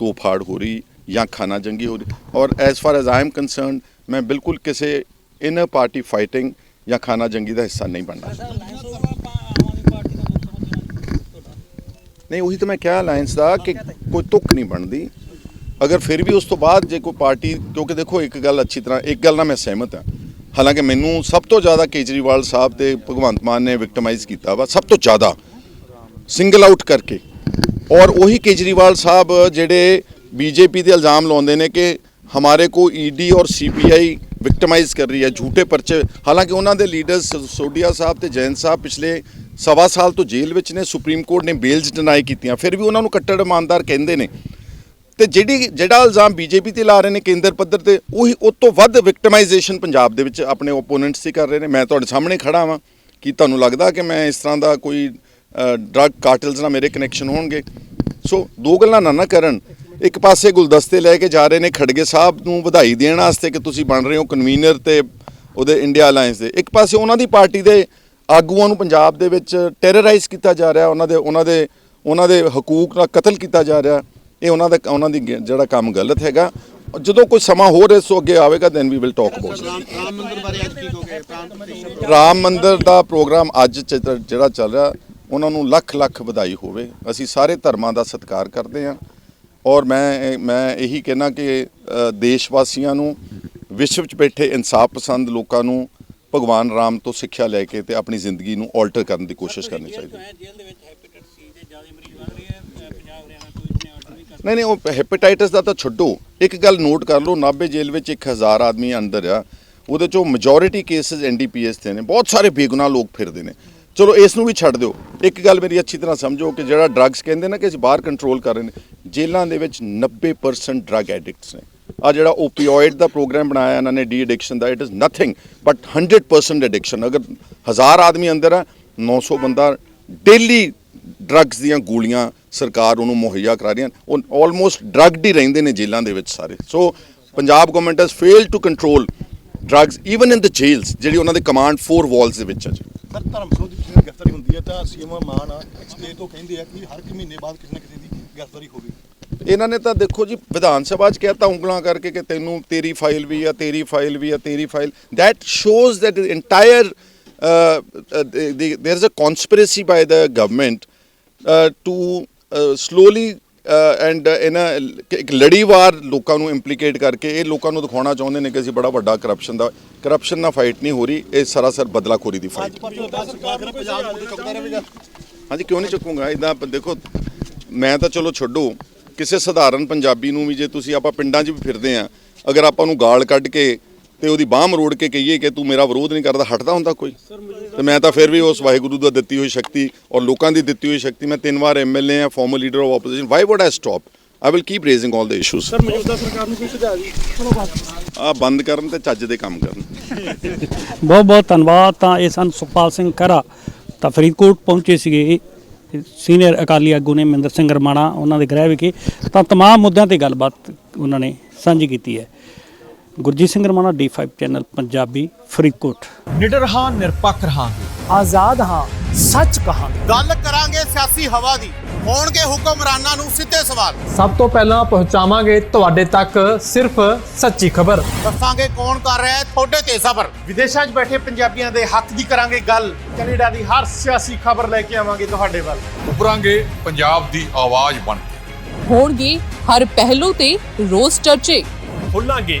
ਤੋਫਾੜ ਹੋ ਰਹੀ ਜਾਂ ਖਾਨਾ ਜੰਗੀ ਹੋ ਰਹੀ। ਔਰ as far as I am concerned ਮੈਂ ਬਿਲਕੁਲ ਕਿਸੇ ਇਨਰ ਪਾਰਟੀ ਫਾਈਟਿੰਗ ਜਾਂ ਖਾਨਾ ਜੰਗੀ ਦਾ ਹਿੱਸਾ ਨਹੀਂ ਬਣਨਾ ਨਹੀਂ, ਉਹੀ ਤਾਂ ਮੈਂ ਕਿਹਾ ਅਲਾਈਅੰਸ ਦਾ ਕਿ ਕੋਈ ਤੁਕ ਨਹੀਂ ਬਣਦੀ। ਅਗਰ ਫਿਰ ਵੀ ਉਸ ਤੋਂ ਬਾਅਦ ਜੇ ਕੋਈ ਪਾਰਟੀ, ਕਿਉਂਕਿ ਦੇਖੋ ਇੱਕ ਗੱਲ ਅੱਛੀ ਤਰ੍ਹਾਂ, ਇੱਕ ਗੱਲ ਨਾਲ ਮੈਂ ਸਹਿਮਤ ਹਾਂ। ਹਾਲਾਂਕਿ ਮੈਨੂੰ ਸਭ ਤੋਂ ਜ਼ਿਆਦਾ ਕੇਜਰੀਵਾਲ ਸਾਹਿਬ ਤੇ ਭਗਵੰਤ ਮਾਨ ਨੇ ਵਿਕਟਮਾਈਜ਼ ਕੀਤਾ ਵਾ, ਸਭ ਤੋਂ ਜ਼ਿਆਦਾ। ਸਿੰਗਲ ਆਊਟ ਕਰਕੇ। ਔਰ ਉਹੀ ਕੇਜਰੀਵਾਲ ਸਾਹਿਬ ਜਿਹੜੇ ਬੀਜੇਪੀ ਦੇ ਇਲਜ਼ਾਮ ਲਾਉਂਦੇ ਨੇ ਕਿ ਹਮਾਰੇ ਕੋ ਈਡੀ ਔਰ ਸੀਬੀਆਈ ਵਿਕਟਮਾਈਜ਼ ਕਰ ਰਹੀ ਹੈ, ਝੂਠੇ ਪਰਚੇ। ਹਾਲਾਂਕਿ ਉਹਨਾਂ ਦੇ ਲੀਡਰਸ ਸੋਡੀਆ ਸਾਹਿਬ ਤੇ ਜੈਨ ਸਾਹਿਬ ਪਿਛਲੇ ਸਵਾ ਸਾਲ ਤੋਂ ਜੇਲ੍ਹ ਵਿੱਚ ਨੇ ਸੁਪਰੀਮ ਕੋਰਟ ਨੇ ਬੇਲਸ ਡਿਨਾਈ ਕੀਤੀਆਂ। ਫਿਰ ਵੀ ਉਹਨਾਂ ਨੂੰ ਕੱਟੜ ਇਮਾਨਦਾਰ ਕਹਿੰਦੇ ਨੇ। ਤੇ ਜਿਹੜੀ ਜਿਹੜਾ ਇਲਜ਼ਾਮ ਬੀਜੇਪੀ ਤੇ ਲਾ ਰਹੇ ਨੇ ਕੇਂਦਰ ਪੱਧਰ ਤੇ, ਉਹੀ ਉਸ ਤੋਂ ਵੱਧ ਵਿਕਟਮਾਈਜੇਸ਼ਨ ਪੰਜਾਬ ਦੇ ਵਿੱਚ ਆਪਣੇ ਓਪੋਨੈਂਟਸ ਹੀ ਕਰ ਰਹੇ ਨੇ। ਮੈਂ ਤੁਹਾਡੇ ਸਾਹਮਣੇ ਖੜਾ ਵਾਂ ਕੀ ਤੁਹਾਨੂੰ ਲੱਗਦਾ ਕਿ ਮੈਂ ਇਸ ਤਰ੍ਹਾਂ ਦਾ ਕੋਈ ਡਰੱਗ ਕਾਰਟਲਸ ਨਾਲ ਮੇਰੇ ਕਨੈਕਸ਼ਨ ਹੋਣਗੇ? ਸੋ ਦੋ ਗੱਲਾਂ ਨਾ ਨਾ ਕਰਨ। ਇੱਕ ਪਾਸੇ ਗੁਲਦਸਤੇ ਲੈ ਕੇ ਜਾ ਰਹੇ ਨੇ ਖੜਗੇ ਸਾਹਿਬ ਨੂੰ ਵਧਾਈ ਦੇਣ ਵਾਸਤੇ ਕਿ ਤੁਸੀਂ ਬਣ ਰਹੇ ਹੋ ਕਨਵੀਨਰ ਤੇ ਉਹਦੇ ਇੰਡੀਆ ਅਲਾਈਅੰਸ ਦੇ। ਇੱਕ ਪਾਸੇ ਉਹਨਾਂ ਦੀ ਪਾਰਟੀ ਦੇ ਆਗੂਆਂ ਨੂੰ ਪੰਜਾਬ ਦੇ ਵਿੱਚ ਟੈਰਰਾਈਜ਼ ਕੀਤਾ ਜਾ ਰਿਹਾ, ਉਹਨਾਂ ਦੇ ਉਹਨਾਂ ਦੇ ਉਹਨਾਂ ਦੇ ਹਕੂਕ ਦਾ ਕਤਲ ਕੀਤਾ ਜਾ ਰਿਹਾ। ਇਹ ਉਹਨਾਂ ਦਾ ਉਹਨਾਂ ਦੀ ਜਿਹੜਾ ਕੰਮ ਗਲਤ ਹੈਗਾ। ਜਦੋਂ ਕੋਈ ਸਮਾਂ ਹੋਰ ਇਸ ਤੋਂ ਅੱਗੇ ਆਵੇਗਾ then we will talk about Ram Mandir ਬਾਰੇ ਅੱਜ ਕੀ ਕਹੋਗੇ? ਰਾਮ ਮੰਦਿਰ ਦਾ ਪ੍ਰੋਗਰਾਮ ਅੱਜ ਚ- ਜਿਹੜਾ ਚੱਲ ਰਿਹਾ ਉਹਨਾਂ ਨੂੰ ਲੱਖ ਲੱਖ ਵਧਾਈ ਹੋਵੇ। ਅਸੀਂ ਸਾਰੇ ਧਰਮਾਂ ਦਾ ਸਤਿਕਾਰ ਕਰਦੇ ਹਾਂ। ਔਰ ਮੈਂ ਮੈਂ ਇਹੀ ਕਹਿਣਾ ਕਿ ਦੇਸ਼ ਵਾਸੀਆਂ ਨੂੰ ਵਿਸ਼ਵ 'ਚ ਬੈਠੇ ਇਨਸਾਫ ਪਸੰਦ ਲੋਕਾਂ ਨੂੰ ਭਗਵਾਨ ਰਾਮ ਤੋਂ ਸਿੱਖਿਆ ਲੈ ਕੇ ਤੇ ਆਪਣੀ ਜ਼ਿੰਦਗੀ ਨੂੰ ਆਲਟਰ ਕਰਨ ਦੀ ਕੋਸ਼ਿਸ਼ ਕਰਨੀ ਚਾਹੀਦੀ ਹੈ ਜੇਲ੍ਹ ਦੇ ਵਿੱਚ ਹੈਪੇਟਾਈਟਸ ਸੀ ਦੇ ਜ਼ਿਆਦਾ ਮਰੀਜ਼ ਵੱਧ ਰਹੇ ਆ ਅ, ਪੰਜਾਬ ਹਰਿਆਣਾ ਪੁਲਿਸ ਨੇ ਆਰਡਰ ਵੀ ਕਰ ਨਹੀਂ ਨਹੀਂ, ਉਹ ਹੈਪੇਟਾਈਟਸ ਦਾ ਤਾਂ ਛੱਡੋ। ਇੱਕ ਗੱਲ ਨੋਟ ਕਰ ਲਓ, ਨਾਭੇ ਜੇਲ੍ਹ ਵਿੱਚ 1000 ਆਦਮੀ ਅੰਦਰ ਆ। ਉਹਦੇ ਚੋਂ ਮੈਜੋਰਿਟੀ ਕੇਸਸ ਐਨਡੀਪੀਐਸ ਦੇ ਨੇ। ਬਹੁਤ ਸਾਰੇ ਬੇਗੁਨਾਹ ਲੋਕ ਫਿਰਦੇ ਨੇ। ਚਲੋ, ਇਸ ਨੂੰ ਵੀ ਛੱਡ ਦਿਓ। ਇੱਕ ਗੱਲ ਮੇਰੀ ਅੱਛੀ ਤਰ੍ਹਾਂ ਸਮਝੋ ਕਿ ਜਿਹੜਾ ਡਰੱਗਸ ਕਹਿੰਦੇ ਨਾ ਕਿ ਅਸੀਂ ਬਾਹਰ ਕੰਟਰੋਲ ਕਰ ਰਹੇ ਨੇ, ਜੇਲ੍ਹਾਂ ਦੇ ਵਿੱਚ 90% ਡਰੱਗ ਐਡਿਕਟਸ ਨੇ। ਆ ਜਿਹੜਾ ਓਪੀਓਇਡ ਦਾ ਪ੍ਰੋਗਰਾਮ ਬਣਾਇਆ, ਇਹਨਾਂ ਨੇ de addiction the it is nothing but 100% addiction ਅਗਰ 1000 ਆਦਮੀ ਅੰਦਰ ਆ 900 ਬੰਦਾ ਡੇਲੀ ਡਰੱਗਸ ਦੀਆਂ ਗੋਲੀਆਂ ਸਰਕਾਰ ਉਹਨੂੰ ਮੁਹੱਈਆ ਕਰਾ ਰਹੀਆਂ ਉਹ ਆਲਮੋਸਟ ਡਰੱਗਡ ਹੀ ਰਹਿੰਦੇ ਨੇ ਜੇਲ੍ਹਾਂ ਦੇ ਵਿੱਚ ਸਾਰੇ। So Punjab government has failed to control drugs even in the jails ਜਿਹੜੀ ਉਹਨਾਂ ਦੇ ਕਮਾਂਡ ਫੋਰ ਵਾਲਸ ਦੇ ਵਿੱਚ ਹੈ ਜੀ। ਸਰ ਧਰਮ ਵਿਰੋਧੀ ਕਿਸੇ ਦੀ ਗ੍ਰਿਫਤਾਰੀ ਹੁੰਦੀ ਹੈ ਤਾਂ ਸੀਐਮ ਮਾਨ ਆ ਸਟੇਜ ਤੋਂ ਕਹਿੰਦੇ ਆ ਕਿ ਹਰ ਇੱਕ ਮਹੀਨੇ ਬਾਅਦ ਕਿਸੇ ਨਾ ਕਿਸੇ ਦੀ ਗ੍ਰਿਫਤਾਰੀ ਹੋਵੇ ਇਹਨਾਂ ਨੇ ਤਾਂ ਦੇਖੋ ਜੀ ਵਿਧਾਨ ਸਭਾ 'ਚ ਕਹਿਤਾ ਉਂਗਲਾਂ ਕਰਕੇ ਕਿ ਤੈਨੂੰ ਤੇਰੀ ਫਾਈਲ ਵੀ ਆ ਤੇਰੀ ਫਾਈਲ ਵੀ ਆ ਤੇਰੀ file that shows that the entire uh, uh, the, there is a conspiracy slowly and ਇਹਨਾਂ ਇੱਕ ਲੜੀਵਾਰ ਲੋਕਾਂ ਨੂੰ ਇੰਪਲੀਕੇਟ ਕਰਕੇ ਇਹ ਲੋਕਾਂ ਨੂੰ ਦਿਖਾਉਣਾ ਚਾਹੁੰਦੇ ਨੇ ਕਿ ਅਸੀਂ ਬੜਾ ਵੱਡਾ ਕਰਪਸ਼ਨ ਦਾ ਕਰਪਸ਼ਨ ਨਾਲ ਫਾਈਟ ਨਹੀਂ ਹੋ ਰਹੀ ਇਹ ਸਰਾਸਰ ਬਦਲਾਖੋਰੀ ਦੀ ਫਾਈਟ ਹਾਂਜੀ ਕਿਉਂ ਨਹੀਂ ਚੁੱਕੂਗਾ? ਇਦਾਂ ਦੇਖੋ ਮੈਂ ਤਾਂ ਚਲੋ ਛੱਡੋ ਕਿਸੇ ਸਧਾਰਨ ਪੰਜਾਬੀ ਨੂੰ ਵੀ ਜੇ ਤੁਸੀਂ ਆਪਾਂ ਪਿੰਡਾਂ 'ਚ ਵੀ ਫਿਰਦੇ ਆ ਅਗਰ ਆਪਾਂ ਨੂੰ ਗਾਲ ਕੱਢ ਕੇ ਤੇ ਉਹਦੀ ਬਾਹ ਮਰੋੜ ਕੇ ਕਹੀਏ ਕਿ ਤੂੰ ਮੇਰਾ ਵਿਰੋਧ ਨਹੀਂ ਕਰਦਾ ਹਟਦਾ ਹੁੰਦਾ ਕੋਈ ਤੇ ਮੈਂ ਤਾਂ ਫਿਰ ਵੀ ਉਸ ਵਾਹਿਗੁਰੂ ਦਾ ਦਿੱਤੀ ਹੋਈ ਸ਼ਕਤੀ ਔਰ ਲੋਕਾਂ ਦੀ ਦਿੱਤੀ ਹੋਈ ਸ਼ਕਤੀ ਮੈਂ ਤਿੰਨ ਵਾਰ ਐਮਐਲਏ ਆ former leader of opposition why would I stop I will keep raising all the issues sir ਮੌਜੂਦਾ ਸਰਕਾਰ ਨੂੰ ਕੋਈ ਸੁਝਾਅ ਜੀ ਆ ਬੰਦ ਕਰਨ ਤੇ ਚੱਜ ਦੇ ਕੰਮ ਕਰਨ ਬਹੁਤ ਬਹੁਤ ਧੰਨਵਾਦ ਤਾਂ ਇਹ ਸਨ ਸੁਖਪਾਲ ਸਿੰਘ ਖਹਿਰਾ ਤਾਂ ਫਰੀਦਕੋਟ ਪਹੁੰਚੇ ਸੀਗੇ ਸੀਨੀਅਰ ਅਕਾਲੀ ਆਗੂ ਨੇ ਮਹਿੰਦਰ ਸਿੰਘ ਰਮਾਣਾ ਉਹਨਾਂ ਦੇ ਗ੍ਰਹਿ ਵਿਖੇ ਤਾਂ तमाम ਮੁੱਦਿਆਂ ਤੇ ਗੱਲਬਾਤ ਉਹਨਾਂ ਨੇ ਸਾਂਝੀ ਕੀਤੀ ਹੈ Gurjeet Singh Ramana D5 channel Punjabi Faridkot. ਨਿਡਰ ਹਾਂ ਨਿਰਪੱਖ ਰਹਾਂਗੇ। ਆਜ਼ਾਦ ਹਾਂ ਸੱਚ ਕਹਾਂਗੇ। ਗੱਲ ਕਰਾਂਗੇ ਸਿਆਸੀ ਹਵਾ ਦੀ। ਹੋਣਗੇ ਹੁਕਮਰਾਨਾਂ ਨੂੰ ਸਿੱਧੇ ਸਵਾਲ। ਸਭ ਤੋਂ ਪਹਿਲਾਂ ਪਹੁੰਚਾਵਾਂਗੇ ਤੁਹਾਡੇ ਤੱਕ ਸਿਰਫ ਸੱਚੀ ਖਬਰ। ਦੱਸਾਂਗੇ ਕੌਣ ਕਰ ਰਿਹਾ ਹੈ ਤੁਹਾਡੇ ਤੇ ਸਬਰ ਵਿਦੇਸ਼ਾਂ 'ਚ ਬੈਠੇ ਪੰਜਾਬੀਆਂ ਦੇ ਹੱਕ ਦੀ ਕਰਾਂਗੇ ਗੱਲ। ਕੈਨੇਡਾ ਦੀ ਹਰ ਸਿਆਸੀ ਖਬਰ ਲੈ ਕੇ ਆਵਾਂਗੇ ਤੁਹਾਡੇ ਵੱਲ। ਉਭਰਾਂਗੇ ਪੰਜਾਬ ਦੀ ਆਵਾਜ਼ ਬਣ ਕੇ। ਹੋਣਗੇ ਹਰ ਪਹਿਲੂ ਤੇ ਰੋਜ਼ ਚਰਚੇ। ਖੋਲਾਂਗੇ